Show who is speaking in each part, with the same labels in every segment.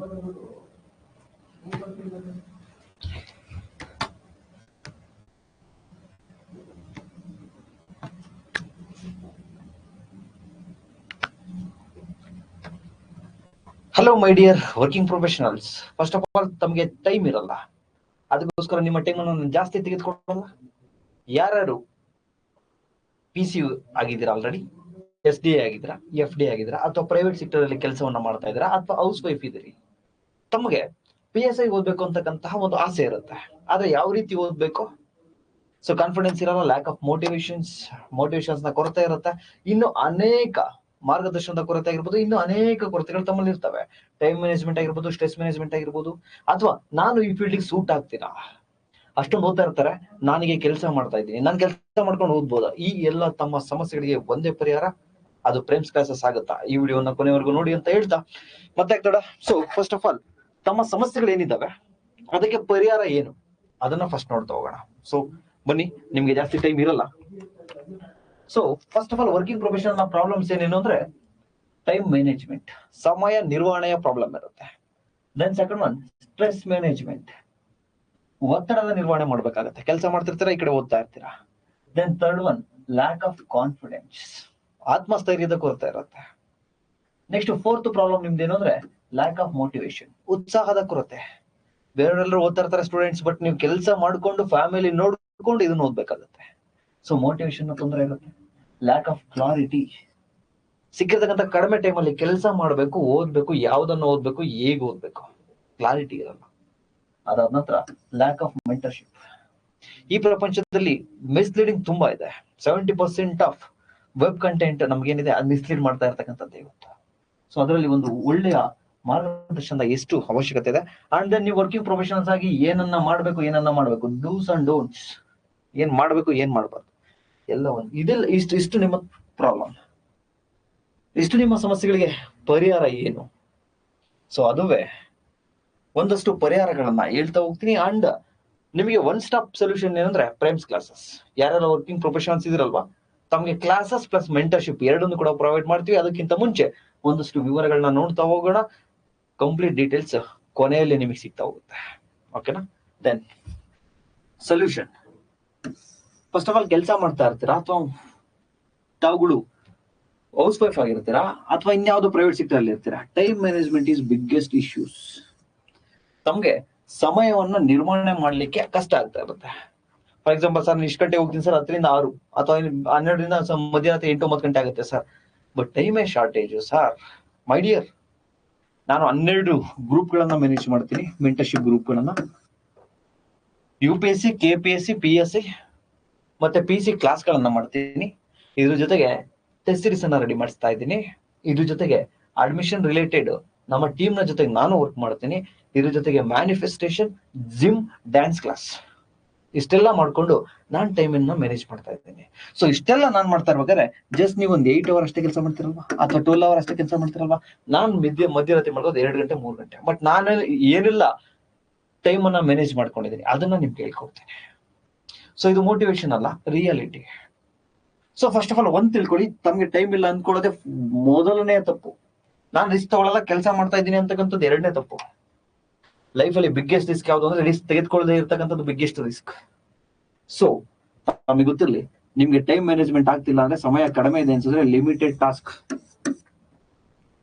Speaker 1: Hello my dear working professionals first of all ತಮಗೆ time ಇರಲ್ಲ. ಅದಕ್ಕೋಸ್ಕರ ನಿಮ್ಮ ಟೈಮ್ ಅನ್ನು ಜಾಸ್ತಿ ತೆಗೆದುಕೊಳ್ಳಲ್ಲ. ಯಾರು ಪಿ ಸಿ ಆಗಿದ್ದೀರಾ ಆಲ್ರೆಡಿ ಎಸ್ ಡಿ ಆಗಿದ್ದೀರಾ? ಎಫ್ ಡಿ ಆಗಿದ್ದೀರಾ? ಅಥವಾ ಪ್ರೈವೇಟ್ ಸೆಕ್ಟರ್ ಅಲ್ಲಿ ಕೆಲಸವನ್ನ ಮಾಡ್ತಾ ಇದ್ದೀರಾ? ಅಥವಾ ಹೌಸ್ ವೈಫ್ ಇದ್ದೀರಿ ತಮಗೆ ಪಿ ಎಸ್ ಐ ಓದ್ಬೇಕು ಅಂತಕ್ಕಂತಹ ಒಂದು ಆಸೆ ಇರುತ್ತೆ. ಆದ್ರೆ ಯಾವ ರೀತಿ ಓದ್ಬೇಕು? ಸೊ ಕಾನ್ಫಿಡೆನ್ಸ್ ಇರಲ್ಲ ಲ್ಯಾಕ್ ಆಫ್ ಮೋಟಿವೇಶನ್ಸ್ ಮೋಟಿವೇಶನ್ಸ್ನ ಕೊರತೆ ಇರುತ್ತೆ. ಇನ್ನು ಅನೇಕ ಮಾರ್ಗದರ್ಶನದ ಕೊರತೆ ಆಗಿರ್ಬೋದು, ಇನ್ನು ಅನೇಕ ಕೊರತೆಗಳು ತಮ್ಮಲ್ಲಿ ಇರ್ತವೆ. ಟೈಮ್ ಮ್ಯಾನೇಜ್ಮೆಂಟ್ ಆಗಿರ್ಬೋದು ಸ್ಟ್ರೆಸ್ ಮ್ಯಾನೇಜ್ಮೆಂಟ್ ಆಗಿರ್ಬೋದು, ಅಥವಾ ನಾನು ಈ ಫೀಲ್ಡಿಗೆ ಸೂಟ್ ಆಗ್ತೀರಾ ಅಷ್ಟೊಂದು ಓದ್ತಾ ಇರ್ತಾರೆ, ನಾನೀಗ ಕೆಲಸ ಮಾಡ್ತಾ ಇದ್ದೀನಿ. ನಾನು ಕೆಲಸ ಮಾಡ್ಕೊಂಡು ಓದ್ಬೋದಾ? ಈ ಎಲ್ಲ ತಮ್ಮ ಸಮಸ್ಯೆಗಳಿಗೆ ಒಂದೇ ಪರಿಹಾರ, ಅದು ಪ್ರೇಮ್ಸ್ ಕ್ಲಾಸಸ್ ಆಗುತ್ತಾ? ಈ ವಿಡಿಯೋನ ಕೊನೆವರೆಗೂ ನೋಡಿ ಅಂತ ಹೇಳ್ತಾ. ಮತ್ತೆ ಆಗ್ತಾಡ ಸೊ ಫಸ್ಟ್ ಆಫ್ ಆಲ್ ತಮ್ಮ ಸಮಸ್ಯೆಗಳು ಏನಿದಾವೆ ಅದಕ್ಕೆ ಪರಿಹಾರ ಏನು? ಅದನ್ನ ಫಸ್ಟ್ ನೋಡ್ತಾ ಹೋಗೋಣ. ಸೊ ಬನ್ನಿ, ನಿಮ್ಗೆ ಜಾಸ್ತಿ ಟೈಮ್ ಇರಲ್ಲ. So first of all working ಪ್ರೊಫೆಷನ್ನ problems ಏನೇನು ಅಂದ್ರೆ ಟೈಮ್ ಮ್ಯಾನೇಜ್ಮೆಂಟ್ ಸಮಯ ನಿರ್ವಹಣೆಯ ಪ್ರಾಬ್ಲಮ್ ಇರುತ್ತೆ. Then second one stress management ಒತ್ತಡದ ನಿರ್ವಹಣೆ ಮಾಡ್ಬೇಕಾಗತ್ತೆ. ಕೆಲಸ ಮಾಡ್ತಿರ್ತೀರಾ, ಈ ಕಡೆ ಓದ್ತಾ ಇರ್ತೀರಾ? Then third one lack of confidence ಆತ್ಮಸ್ಥೈರ್ಯದ ಕೊರತೆ ಇರುತ್ತೆ. ನೆಕ್ಸ್ಟ್ ಫೋರ್ತ್ ಪ್ರಾಬ್ಲಮ್ ನಿಮ್ದು ಏನು ಅಂದ್ರೆ ಲ್ಯಾಕ್ ಆಫ್ ಮೋಟಿವೇಶನ್ ಉತ್ಸಾಹದ ಕೊರತೆ. ಬೇರೆಯವರೆಲ್ಲರೂ ಓದ್ತಾ ಇರ್ತಾರೆ ಸ್ಟೂಡೆಂಟ್ಸ್ ಬಟ್ ನೀವು ಕೆಲಸ ಮಾಡ್ಕೊಂಡು ಫ್ಯಾಮಿಲಿ ನೋಡ್ಕೊಂಡು ಇದನ್ನ ಓದ್ಬೇಕಾಗತ್ತೆ. ಸೊ ಮೋಟಿವೇಶನ್ ತೊಂದರೆ ಇರುತ್ತೆ. ಲ್ಯಾಕ್ ಆಫ್ ಕ್ಲಾರಿಟಿ ಸಿಕ್ಕಿರ್ತಕ್ಕಂಥ ಕಡಿಮೆ ಟೈಮಲ್ಲಿ ಕೆಲಸ ಮಾಡಬೇಕು, ಓದ್ಬೇಕು, ಯಾವ್ದನ್ನು ಓದ್ಬೇಕು, ಹೇಗೆ ಓದ್ಬೇಕು? ಕ್ಲಾರಿಟಿ ಇರಲ್ಲ. ಅದಾದ ನಂತರ ಲ್ಯಾಕ್ ಆಫ್ ಮೆಂಟರ್ಶಿಪ್ ಈ ಪ್ರಪಂಚದಲ್ಲಿ ಮಿಸ್ಲೀಡಿಂಗ್ ತುಂಬಾ ಇದೆ. Seventy percent of web content ನಮ್ಗೇನಿದೆ, ಅದು ಮಿಸ್ಲೀಡ್ ಮಾಡ್ತಾ ಇರ್ತಕ್ಕಂಥದ್ದು ಇವತ್ತು ಸೊ ಅದರಲ್ಲಿ ಒಂದು ಒಳ್ಳೆಯ ಮಾರ್ಗದರ್ಶನದ ಎಷ್ಟು ಅವಶ್ಯಕತೆ ಇದೆ. ಅಂಡ್ ದೆನ್ ನೀವು ವರ್ಕಿಂಗ್ ಪ್ರೊಫೆಷನಲ್ಸ್ ಆಗಿ ಏನನ್ನ ಮಾಡ್ಬೇಕು ಏನನ್ನ ಮಾಡ್ಬೇಕು? ಡೂಸ್ ಅಂಡ್ ಡೋಂಟ್ಸ್ ಏನ್ ಮಾಡ್ಬೇಕು, ಏನ್ ಮಾಡಬಾರ್ದು? ಎಲ್ಲ ಒಂದು ಇದೆಲ್ಲ, ಇಷ್ಟು ಇಷ್ಟು ನಿಮ್ಮ ಪ್ರಾಬ್ಲಮ್ ಇಷ್ಟು ನಿಮ್ಮ ಸಮಸ್ಯೆಗಳಿಗೆ ಪರಿಹಾರ ಏನು? ಸೊ ಅದುವೇ ಒಂದಷ್ಟು ಪರಿಹಾರಗಳನ್ನ ಹೇಳ್ತಾ ಹೋಗ್ತೀನಿ. ಅಂಡ್ ನಿಮಗೆ ಒನ್ ಸ್ಟಾಪ್ ಸೊಲ್ಯೂಷನ್ ಏನಂದ್ರೆ ಪ್ರೈಮ್ಸ್ ಕ್ಲಾಸಸ್ ಯಾರ್ಯಾರು ವರ್ಕಿಂಗ್ ಪ್ರೊಫೆಷನಲ್ಸ್ ಇದ್ರಲ್ವಾ? ತಮಗೆ ಕ್ಲಾಸಸ್ ಪ್ಲಸ್ ಮೆಂಟರ್ಶಿಪ್ ಎರಡನ್ನು ಕೂಡ ಪ್ರೊವೈಡ್ ಮಾಡ್ತೀವಿ. ಅದಕ್ಕಿಂತ ಮುಂಚೆ ಒಂದಷ್ಟು ವಿವರಗಳನ್ನ ನೋಡ್ತಾ ಹೋಗೋಣ. ಕಂಪ್ಲೀಟ್ ಡೀಟೇಲ್ಸ್ ಕೊನೆಯಲ್ಲಿ ನಿಮಗೆ ಸಿಗ್ತಾ ಹೋಗುತ್ತೆ ಓಕೆನಾ then solution first of all ಕೆಲಸ ಮಾಡ್ತಾ ಇರ್ತೀರಾ? ಅಥವಾ ತಾವುಗಳು ಹೌಸ್ ವೈಫ್ ಆಗಿರ್ತೀರಾ? ಅಥವಾ ಇನ್ಯಾವುದೋ ಪ್ರೈವೇಟ್ ಸೆಕ್ಟರ್ ಅಲ್ಲಿ ಇರ್ತೀರಾ? Time management is biggest issues ತಮಗೆ ಸಮಯವನ್ನು ನಿರ್ವಹಣೆ ಮಾಡಲಿಕ್ಕೆ ಕಷ್ಟ ಆಗ್ತಾ ಇರುತ್ತೆ. ಫಾರ್ ಎಕ್ಸಾಂಪಲ್ ಸರ್ ಇಷ್ಟು ಗಂಟೆ ಹೋಗ್ತೀನಿ ಸರ್ ಹತ್ತರಿಂದ ಆರು, ಅಥವಾ ಹನ್ನೆರಡರಿಂದ ಮಧ್ಯಾಹ್ನ ಎಂಟು ಒಂಬತ್ತು ಗಂಟೆ ಆಗುತ್ತೆ ಸರ್ ಬಟ್ ಟೈಮೇ ಶಾರ್ಟೇಜು ಸರ್ ಮೈ ಡಿಯರ್ ನಾನು ಹನ್ನೆರಡು ಗ್ರೂಪ್ ಗಳನ್ನ ಮ್ಯಾನೇಜ್ ಮಾಡ್ತೀನಿ. ಮೆಂಟರ್ಶಿಪ್ ಗ್ರೂಪ್ ಗಳನ್ನ U P S C K P S C P S C ಮತ್ತೆ ಪಿ ಸಿ ಕ್ಲಾಸ್ ಗಳನ್ನ ಮಾಡ್ತೀನಿ. ಇದ್ರ ಜೊತೆಗೆ ಟೆಸ್ಟ್ ಸೀರೀಸ್ ಅನ್ನ ರೆಡಿ ಮಾಡಿಸ್ತಾ ಇದ್ದೀನಿ. ಇದ್ರ ಜೊತೆಗೆ ಅಡ್ಮಿಷನ್ ರಿಲೇಟೆಡ್ ನಮ್ಮ ಟೀಮ್ನ ಜೊತೆಗೆ ನಾನು ವರ್ಕ್ ಮಾಡ್ತೀನಿ. ಇದ್ರ ಜೊತೆಗೆ ಮ್ಯಾನಿಫೆಸ್ಟೇಷನ್ ಜಿಮ್ ಡ್ಯಾನ್ಸ್ ಕ್ಲಾಸ್ ಇಷ್ಟೆಲ್ಲ ಮಾಡ್ಕೊಂಡು ನಾನ್ ಟೈಮ್ ಅನ್ನ ಮ್ಯಾನೇಜ್ ಮಾಡ್ತಾ ಇದ್ದೀನಿ. ಸೊ ಇಷ್ಟೆಲ್ಲ ನಾನ್ ಮಾಡ್ತಾ ಇರ್ಬೇಕಾದ್ರೆ ಜಸ್ಟ್ ನೀವು ಒಂದು ಏಟ್ ಅವರ್ ಅಷ್ಟೇ ಕೆಲಸ ಮಾಡ್ತಿರಲ್ವಾ? ಅಥವಾ ಟ್ವೆಲ್ ಅವರ್ ಅಷ್ಟೇ ಕೆಲಸ ಮಾಡ್ತಿರಲ್ವಾ? ನಾನ್ ಮಧ್ಯ, ಮಧ್ಯರಾತ್ರಿ ಮಾಡೋದು ಎರಡು ಗಂಟೆ, ಮೂರು ಗಂಟೆ. ಬಟ್ ನಾನು ಏನಿಲ್ಲ ಅನ್ನ ಮ್ಯಾನೇಜ್ ಮಾಡ್ಕೊಂಡಿದ್ದೀನಿ. ಅದನ್ನ ನಿಮ್ಗೆ ಹೇಳ್ಕೊಡ್ತೀನಿ. ಸೊ ಇದು ಮೋಟಿವೇಶನ್ ಅಲ್ಲ reality so first of all ಒಂದ್ ತಿಳ್ಕೊಳ್ಳಿ, ತಮ್ಗೆ ಟೈಮ್ ಇಲ್ಲ ಅಂದ್ಕೊಳ್ಳೋದೇ ಮೊದಲನೇ ತಪ್ಪು. ನಾನ್ ರಿಸ್ಕ್ ತಗೊಳ್ಳಲ್ಲ ಕೆಲಸ ಮಾಡ್ತಾ ಇದ್ದೀನಿ ಅಂತಕ್ಕಂಥದ್ದು ಎರಡನೇ ತಪ್ಪು. ಲೈಫ್ ಅಲ್ಲಿ ಬಿಗ್ಗೆಸ್ಟ್ ರಿಸ್ಕ್ ಯಾವ್ದು ಅಂದ್ರೆ ರಿಸ್ಕ್ ತೆಗೆದುಕೊಳ್ಳದೆ ಇರ್ತಕ್ಕಂಥದ್ದು ಬಿಗ್ಗೆಸ್ಟ್ ರಿಸ್ಕ್ ಸೊ ನಮಗೆ ಗೊತ್ತಿರಲಿ, ನಿಮ್ಗೆ ಟೈಮ್ ಮ್ಯಾನೇಜ್ಮೆಂಟ್ ಆಗ್ತಿಲ್ಲ ಅಂದ್ರೆ ಸಮಯ ಕಡಿಮೆ ಇದೆ ಅನ್ಸಿದ್ರೆ ಲಿಮಿಟೆಡ್ ಟಾಸ್ಕ್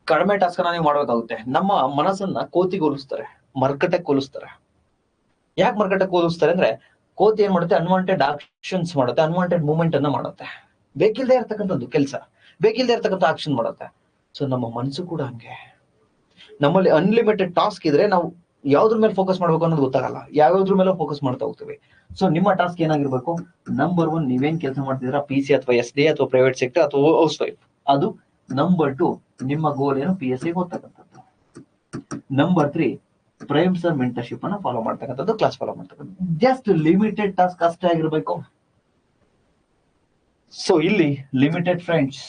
Speaker 1: ಕಡಿಮೆ ಟಾಸ್ಕ್ ನೀವು ಮಾಡ್ಬೇಕಾಗುತ್ತೆ. ನಮ್ಮ ಮನಸ್ಸನ್ನ ಕೋತಿಗೆ ಹೋಲಿಸ್ತಾರೆ ಮರ್ಕಟಕ್ಕೆ ಹೋಲಿಸ್ತಾರೆ. ಯಾಕೆ ಮರ್ಕಟಕ್ಕೆ ಹೋಲಿಸ್ತಾರೆ ಅಂದ್ರೆ, ಕೋತಿ ಏನ್ ಮಾಡುತ್ತೆ? ಅನ್ವಾಂಟೆಡ್ ಆಕ್ಷನ್ಸ್ ಮಾಡುತ್ತೆ ಅನ್ವಾಂಟೆಡ್ ಮೂವ್ಮೆಂಟ್ ಅನ್ನ ಮಾಡುತ್ತೆ. ಬೇಕಿಲ್ದೇ ಇರ್ತಕ್ಕಂಥದ್ದು ಕೆಲಸ, ಬೇಕಿಲ್ದೇ ಇರ್ತಕ್ಕಂಥ ಆಕ್ಷನ್ ಮಾಡುತ್ತೆ. ಸೊ ನಮ್ಮ ಮನಸ್ಸು ಕೂಡ ಹಂಗೆ. ನಮ್ಮಲ್ಲಿ ಅನ್ಲಿಮಿಟೆಡ್ ಟಾಸ್ಕ್ ಇದ್ರೆ ನಾವು ಯಾವ್ದ್ರ ಮೇಲೆ ಫೋಕಸ್ ಮಾಡ್ಬೇಕು ಅನ್ನೋದು ಗೊತ್ತಾಗಲ್ಲ. ಯಾವ್ಯಾವ್ದ್ರ ಮೇಲೆ ಫೋಕಸ್ ಮಾಡ್ತಾ ಹೋಗ್ತೇವೆ. ಸೊ ನಿಮ್ಮ ಟಾಸ್ಕ್ ಏನಾಗಿರ್ಬೇಕು? ನಂಬರ್ ಒನ್ ನೀವೇನ್ ಕೆಲಸ ಮಾಡ್ತಿದ್ರಾ ಪಿ ಸಿ ಅಥವಾ ಎಸ್ ಡಿ ಅಥವಾ ಪ್ರೈವೇಟ್ ಸೆಕ್ಟರ್ ಅಥವಾ ಹೌಸ್ ವೈಫ್ ಅದು ನಂಬರ್ ಟು ನಿಮ್ಮ ಗೋಲ್ ಏನು? P S C ಓದ್ತಕ್ಕಂಥದ್ದು number three prime sir mentorship ಅನ್ನ ಫಾಲೋ ಮಾಡ್ತಕ್ಕಂಥದ್ದು ಕ್ಲಾಸ್ ಫಾಲೋ ಮಾಡ್ತಕ್ಕಂಥದ್ದು. ಜಸ್ಟ್ ಲಿಮಿಟೆಡ್ ಟಾಸ್ಕ್ ಅಷ್ಟೇ ಆಗಿರ್ಬೇಕು. ಸೊ ಇಲ್ಲಿ ಲಿಮಿಟೆಡ್ ಫ್ರೆಂಡ್ಸ್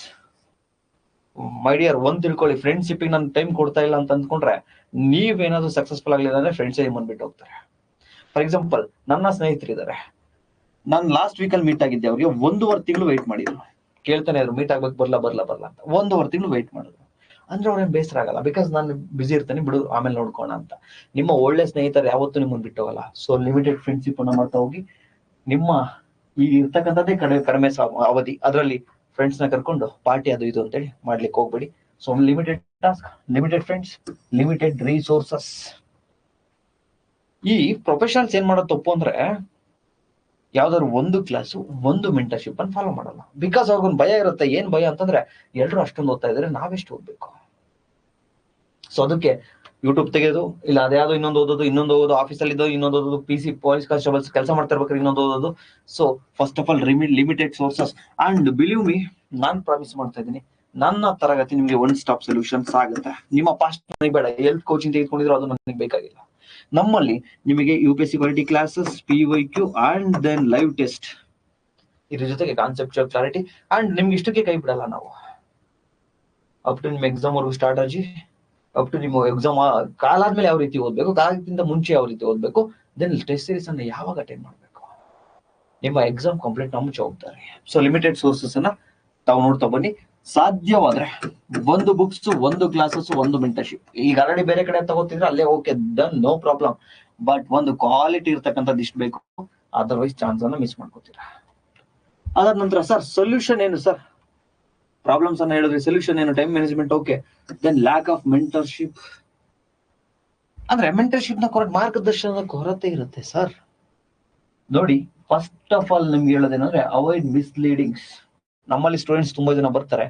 Speaker 1: ಮೈ ಡಿಯರ್ ಒಂದ್ ತಿಳ್ಕೊಳ್ಳಿ. ಫ್ರೆಂಡ್ಶಿಪ್ ನಾನು ಟೈಮ್ ಕೊಡ್ತಾ ಇಲ್ಲ ಅಂತ ಅಂದ್ಕೊಂಡ್ರೆ ನೀವೇನಾದ್ರೂ ಸಕ್ಸಸ್ಫುಲ್ ಆಗ್ಲಿಲ್ಲ ಅಂದ್ರೆ ಫ್ರೆಂಡ್ಸ್ ಬಂದ್ಬಿಟ್ಟು ಹೋಗ್ತಾರೆ. ಫಾರ್ ಎಕ್ಸಾಂಪಲ್ ನನ್ನ ಸ್ನೇಹಿತರಿದ್ದಾರೆ. ನಾನು ಲಾಸ್ಟ್ ವೀಕಲ್ಲಿ ಮೀಟ್ ಆಗಿದ್ದೆ ಅವ್ರಿಗೆ. ಒಂದೂವರೆ ತಿಂಗಳು ವೆಯ್ಟ್ ಮಾಡಿದ್ರು. ಕೇಳ್ತಾನೆ ಇದ್ರು ಮೀಟ್ ಆಗ್ಬೇಕು ಬರ್ಲಾ ಬರ್ಲಾ ಬರ್ಲಾ ಅಂತ. ಒಂದೂವರೆ ತಿಂಗಳು ವೆಯ್ಟ್ ಮಾಡಿದ್ರು. ಅಂದ್ರೆ ಅವ್ರೇನ್ ಬೇಸರ ಆಗಲ್ಲ. ಬಿಕಾಸ್ ನಾನು ಬಿಸಿ ಇರ್ತೀನಿ ಬಿಡು ಆಮೇಲೆ ನೋಡ್ಕೋಣ ಅಂತ. ನಿಮ್ಮ ಒಳ್ಳೆ ಸ್ನೇಹಿತರು ಯಾವತ್ತೂ ನಿಮ್ಮನ್ನ ಬಿಟ್ಟು ಹೋಗಲ್ಲ. ಸೊ ಲಿಮಿಟೆಡ್ ಫ್ರೆಂಡ್ಶಿಪ್ ಅನ್ನ ಮಾಡ್ತಾ ಹೋಗಿ ನಿಮ್ಮ ಈ ಇರ್ತಕ್ಕಂಥದ್ದೇ ಕಡಿಮೆ ಕಡಿಮೆ ಅವಧಿ. ಅದರಲ್ಲಿ ಫ್ರೆಂಡ್ಸ್ನ ಕರ್ಕೊಂಡು ಪಾರ್ಟಿ ಅದು ಇದು ಅಂತೇಳಿ ಮಾಡ್ಲಿಕ್ಕೆ ಹೋಗ್ಬೇಡಿ. So limited task, limited friends, limited resources. ಈ ಪ್ರೊಫೆಷನಲ್ಸ್ ಏನ್ ಮಾಡೋದು ತಪ್ಪು ಅಂದ್ರೆ ಯಾವ್ದಾದ್ರು ಒಂದು ಕ್ಲಾಸ್ ಒಂದು ಮೆಂಟರ್ಶಿಪ್ ಅನ್ನು ಫಾಲೋ ಮಾಡಲ್ಲ. ಬಿಕಾಸ್ ಅವ್ರಿಗೊಂದು ಭಯ ಇರುತ್ತೆ ಏನ್ ಭಯ ಅಂತಂದ್ರೆ ಎಲ್ಲರೂ ಅಷ್ಟೊಂದು ಓದ್ತಾ ಇದ್ರೆ ನಾವೆಷ್ಟು ಓದ್ಬೇಕು? ಸೊ ಅದಕ್ಕೆ ಯೂಟ್ಯೂಬ್ ತೆಗೆಯೋದು ಇಲ್ಲ ಅದ್ಯಾವುದೋ ಇನ್ನೊಂದು ಓದೋದು ಇನ್ನೊಂದು ಓದೋದು ಆಫೀಸಲ್ಲಿ ಇದ್ದೋ ಇನ್ನೊಂದು ಓದೋದು ಪಿ ಸಿ ಪೊಲೀಸ್ ಕಾನ್ಸ್ಟೇಬಲ್ಸ್ ಕೆಲಸ ಮಾಡ್ತಾ ಇನ್ನೊಂದು ಓದೋದು. So first of all limited sources and believe me non promise ಮಾಡ್ತಾ ಇದ್ದೀನಿ ನನ್ನ ತರಗತಿ ನಿಮ್ಗೆ ಒನ್ ಸ್ಟಾಪ್ ಸೊಲ್ಯೂಷನ್ಸ್ ಆಗುತ್ತೆ. ನಿಮ್ಮ ಪಾಸ್ಟ್ ನನಗೆ ಬೇಡ. ಹೆಲ್ತ್ ಕೋಚಿಂಗ್ ತೆಗೆದುಕೊಂಡಿದ್ರು ಅದು ನನಗೆ ಬೇಕಾಗಿಲ್ಲ. ನಮ್ಮಲ್ಲಿ ನಿಮಗೆ U P S C quality classes P Y Q and then live test ಇದ್ರ ಜೊತೆಗೆ ಕಾನ್ಸೆಪ್ಟ್ ಕ್ಲಾರಿಟಿ ಅಂಡ್ ನಿಮ್ಗೆ ಇಷ್ಟಕ್ಕೆ ಕೈ ಬಿಡಲ್ಲ ನಾವು. ಅಪ್ ಟು ನಿಮ್ಮ ಎಕ್ಸಾಮ್ ವರ್ಗು ಸ್ಟ್ರಾಟಜಿ ಅಪ್ ಟು ನಿಮ್ಮ ಎಕ್ಸಾಮ್ ಕಾಲಾದ್ಮೇಲೆ ಯಾವ ರೀತಿ ಓದ್ಬೇಕು, ಕಾಲಕ್ಕಿಂತ ಮುಂಚೆ ಯಾವ ರೀತಿ ಓದ್ಬೇಕು ದೆನ್ ಟೆಸ್ಟ್ ಸೀರೀಸ್ ಅನ್ನ ಯಾವಾಗ ಅಟೆಂಡ್ ಮಾಡಬೇಕು? ನಿಮ್ಮ ಎಕ್ಸಾಮ್ ಕಂಪ್ಲೀಟ್ ನಮ್ಮ ಜವಾಬ್ದಾರಿ ಸೊ ಲಿಮಿಟೆಡ್ ಸೋರ್ಸಸ್ ಅನ್ನ ತಾವು ನೋಡ್ತಾ ಬನ್ನಿ. ಸಾಧ್ಯವಾದ್ರೆ ಒಂದು ಬುಕ್ಸ್ ಒಂದು ಕ್ಲಾಸಸ್ ಒಂದು ಮೆಂಟರ್ಶಿಪ್ ಈಗ ಆಲ್ರೆಡಿ ಬೇರೆ ಕಡೆ ತಗೋತಿದ್ರೆ ಅಲ್ಲೇ okay then no problem but ಒಂದು ಕ್ವಾಲಿಟಿ ಇರ್ತಕ್ಕಂಥದ್ದು ಇಷ್ಟು ಬೇಕು. ಅದರ್ವೈಸ್ ಚಾನ್ಸ್ ಅನ್ನ ಮಿಸ್ ಮಾಡ್ಕೋತೀರಾ? ಅದಾದ ನಂತರ ಸರ್ ಸೊಲ್ಯೂಷನ್ ಏನು ಸರ್ ಪ್ರಾಬ್ಲಮ್ಸ್ ಅನ್ನ ಹೇಳಿದ್ರೆ ಸೊಲ್ಯೂಷನ್ ಏನು? Time management okay then lack of mentorship ಅಂದ್ರೆ ಮೆಂಟರ್ಶಿಪ್ನ ಕೊರತೆ ಮಾರ್ಗದರ್ಶನದ ಕೊರತೆ ಇರುತ್ತೆ ಸರ್ ನೋಡಿ ಫಸ್ಟ್ ಆಫ್ ಆಲ್ ನಿಮ್ಗೆ ಹೇಳೋದೇನಂದ್ರೆ ಅವಾಯ್ಡ್ ಮಿಸ್ಲೀಡಿಂಗ್ಸ್ ನಮ್ಮಲ್ಲಿ ಸ್ಟೂಡೆಂಟ್ಸ್ ತುಂಬಾ ಜನ ಬರ್ತಾರೆ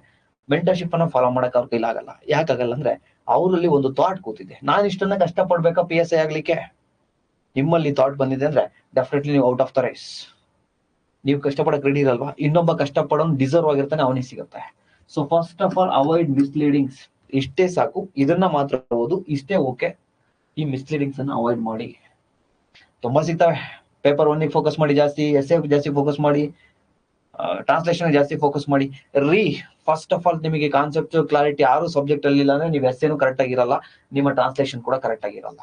Speaker 1: ಮೆಂಟರ್ಶಿಪ್ ಅನ್ನ ಫಾಲೋ ಮಾಡಕ್ ಅವ್ರ ಕೈಲಾಗಲ್ಲ ಯಾಕಾಗಲ್ಲ ಅಂದ್ರೆ ಅವರಲ್ಲಿ ಒಂದು ಥಾಟ್ ಕೂತಿದೆ. ನಾನು ಇಷ್ಟನ್ನ ಕಷ್ಟ ಪಡ್ಬೇಕಾ ಪಿ ಎಸ್ ಐ ಆಗ್ಲಿಕ್ಕೆ? ನಿಮ್ಮಲ್ಲಿ ಥಾಟ್ ಬಂದಿದೆ ಅಂದ್ರೆ ಡೆಫಿನೆಟ್ಲಿ ನೀವು ಔಟ್ ಆಫ್ ದ ರೇಸ್ ನೀವು ಕಷ್ಟಪಡಕ್ ರೆಡಿ ಇರಲ್ವಾ? ಇನ್ನೊಬ್ಬ ಕಷ್ಟಪಡೋನ್ ಡಿಸರ್ವ್ ಆಗಿರ್ತಾನೆ, ಅವನಿಗೆ ಸಿಗುತ್ತೆ. So first of all avoid misleadings ಇಷ್ಟೇ ಸಾಕು. ಇದನ್ನ ಮಾತ್ರ ಓದು. ಇಷ್ಟೇ ಓಕೆ. ಈ ಮಿಸ್ಲೀಡಿಂಗ್ಸ್ ಅನ್ನ ಅವಾಯ್ಡ್ ಮಾಡಿ. ತುಂಬಾ ಸಿಗ್ತವೆ. ಪೇಪರ್ ಒನ್ಗೆ ಫೋಕಸ್ ಮಾಡಿ ಜಾಸ್ತಿ ಎಸ್ ಎಫ್ ಜಾಸ್ತಿ ಫೋಕಸ್ ಮಾಡಿ. ಟ್ರಾನ್ಸ್ಲೇಷನ್ ಜಾಸ್ತಿ ಫೋಕಸ್ ಮಾಡಿ. ರೀ ಫಸ್ಟ್ ಆಫ್ ಆಲ್ ನಿಮಗೆ ಕಾನ್ಸೆಪ್ಟ್ ಕ್ಲಾರಿಟಿ ಯಾರು ಸಬ್ಜೆಕ್ಟ್ ಅಲ್ಲಿ ಇಲ್ಲ ಅಂದ್ರೆ ನೀವು ಎಸ್ ಎನು ಕರೆಕ್ಟ್ ಆಗಿರಲ್ಲ. ನಿಮ್ಮ ಟ್ರಾನ್ಸ್ಲೇಷನ್ ಕೂಡ ಕರೆಕ್ಟ್ ಆಗಿರಲ್ಲ.